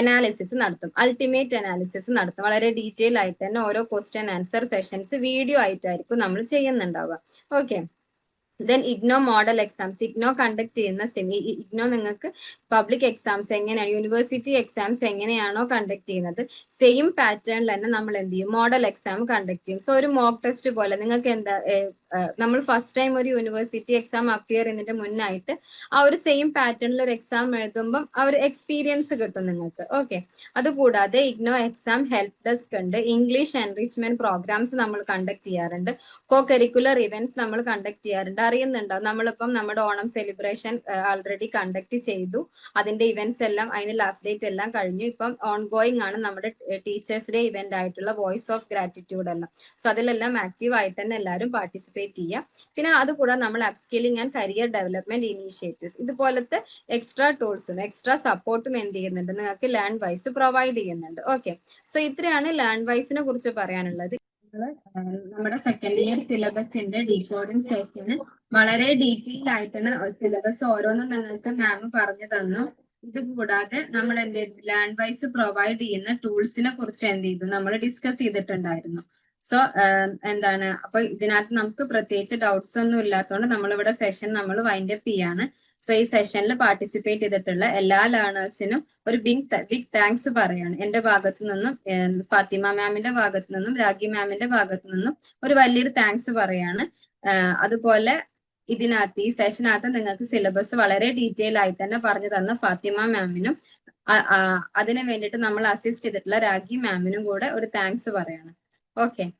അനാലിസിസ് നടത്തും. അൾട്ടിമേറ്റ് അനാലിസിസ് നടത്തും. വളരെ ഡീറ്റെയിൽ ആയിട്ട് തന്നെ ഓരോ ക്വസ്റ്റ്യൻ ആൻസർ സെഷൻസ് വീഡിയോ ആയിട്ടായിരിക്കും നമ്മൾ ചെയ്യുന്നുണ്ടാവുക. Okay then IGNOU model exams IGNOU conduct ചെയ്യുന്ന സെമി ഇഗ്നോ നിങ്ങൾക്ക് പബ്ലിക് എക്സാംസ് എങ്ങനെയാണ് യൂണിവേഴ്സിറ്റി എക്സാംസ് എങ്ങനെയാണോ കണ്ടക്ട് ചെയ്യുന്നത് സെയിം പാറ്റേണിൽ തന്നെ നമ്മൾ എന്ത് ചെയ്യും? മോഡൽ എക്സാം കണ്ടക്ട് ചെയ്യും. സോ ഒരു മോക്ക് ടെസ്റ്റ് പോലെ നിങ്ങൾക്ക് എന്താ നമ്മൾ ഫസ്റ്റ് ടൈം ഒരു യൂണിവേഴ്സിറ്റി എക്സാം അപ്പിയർ ചെയ്യുന്നതിന്റെ മുന്നായിട്ട് ആ ഒരു സെയിം പാറ്റേണിൽ ഒരു എക്സാം എഴുതുമ്പം ആ ഒരു എക്സ്പീരിയൻസ് കിട്ടും നിങ്ങൾക്ക്. ഓക്കെ അതുകൂടാതെ ഇഗ്നോ എക്സാം ഹെൽപ്പ് ഡെസ്ക് ഉണ്ട്. ഇംഗ്ലീഷ് എൻറിച്ച്മെന്റ് പ്രോഗ്രാംസ് നമ്മൾ കണ്ടക്ട് ചെയ്യാറുണ്ട്. കോ കരിക്കുലർ ഇവന്റ്സ് നമ്മൾ കണ്ടക്ട് ചെയ്യാറുണ്ട്. അറിയുന്നുണ്ടോ? നമ്മളിപ്പം നമ്മുടെ ഓണം സെലിബ്രേഷൻ ആൾറെഡി കണ്ടക്ട് ചെയ്തു. അതിന്റെ ഇവന്റ്സ് എല്ലാം അതിന് ലാസ്റ്റ് ഡേറ്റ് എല്ലാം കഴിഞ്ഞു. ഇപ്പം ഓൺ ഗോയിങ് ആണ് നമ്മുടെ ടീച്ചേഴ്സ് ഡേ ഇവന്റ് ആയിട്ടുള്ള വോയിസ് ഓഫ് ഗ്രാറ്റിറ്റ്യൂഡ് എല്ലാം. സോ അതിലെല്ലാം ആക്റ്റീവ് ആയിട്ട് തന്നെ എല്ലാവരും പാർട്ടിസിപ്പേറ്റ് ചെയ്യുക പിന്നെ അതുകൂടാതെ നമ്മൾ upskilling and career development initiatives ഇതുപോലത്തെ എക്സ്ട്രാ ടൂൾസും എക്സ്ട്രാ സപ്പോർട്ടും എന്ത് ചെയ്യുന്നുണ്ട്? നിങ്ങൾക്ക് ലേൺ വൈസ് പ്രൊവൈഡ് ചെയ്യുന്നുണ്ട്. ഓക്കെ സോ ഇത്രയാണ് ലേൺ വൈസിനെ കുറിച്ച് പറയാനുള്ളത്. നമ്മുടെ സെക്കൻഡ് ഇയർ സിലബസിന്റെ ഡീകോഡിംഗ് സെഷന് വളരെ ഡീറ്റെയിൽ ആയിട്ടാണ് സിലബസ് ഓരോന്നും നിങ്ങൾക്ക് മാം പറഞ്ഞു തന്നു. ഇത് കൂടാതെ നമ്മൾ എന്ത് ചെയ്തു വൈസ് പ്രൊവൈഡ് ചെയ്യുന്ന ടൂൾസിനെ കുറിച്ച് എന്ത് ചെയ്തു നമ്മൾ ഡിസ്കസ് ചെയ്തിട്ടുണ്ടായിരുന്നു. സോ എന്താണ്? അപ്പൊ ഇതിനകത്ത് നമുക്ക് പ്രത്യേകിച്ച് ഡൗട്ട്സ് ഒന്നും ഇല്ലാത്തതുകൊണ്ട് നമ്മളിവിടെ സെഷൻ നമ്മൾ വൈൻഡ് അപ്പ് ചെയ്യാണ്. സോ ഈ സെഷനിൽ പാർട്ടിസിപ്പേറ്റ് ചെയ്തിട്ടുള്ള എല്ലാ ലേണേഴ്സിനും ഒരു ബിഗ് ബിഗ് താങ്ക്സ് പറയാണ്. എന്റെ ഭാഗത്തു നിന്നും ഫാത്തിമ മാമിന്റെ ഭാഗത്തു നിന്നും രാഗി മാമിന്റെ ഭാഗത്തു നിന്നും ഒരു വലിയൊരു താങ്ക്സ് പറയാണ്. അതുപോലെ ഇതിനകത്ത് ഈ സെഷനകത്ത് നിങ്ങൾക്ക് സിലബസ് വളരെ ഡീറ്റെയിൽ ആയിട്ട് തന്നെ പറഞ്ഞു തന്ന ഫാത്തിമ മാമിനും അതിനു വേണ്ടിയിട്ട് നമ്മൾ അസിസ്റ്റ് ചെയ്തിട്ടുള്ള രാഗി മാമിനും കൂടെ ഒരു താങ്ക്സ് പറയാണ്. Okay.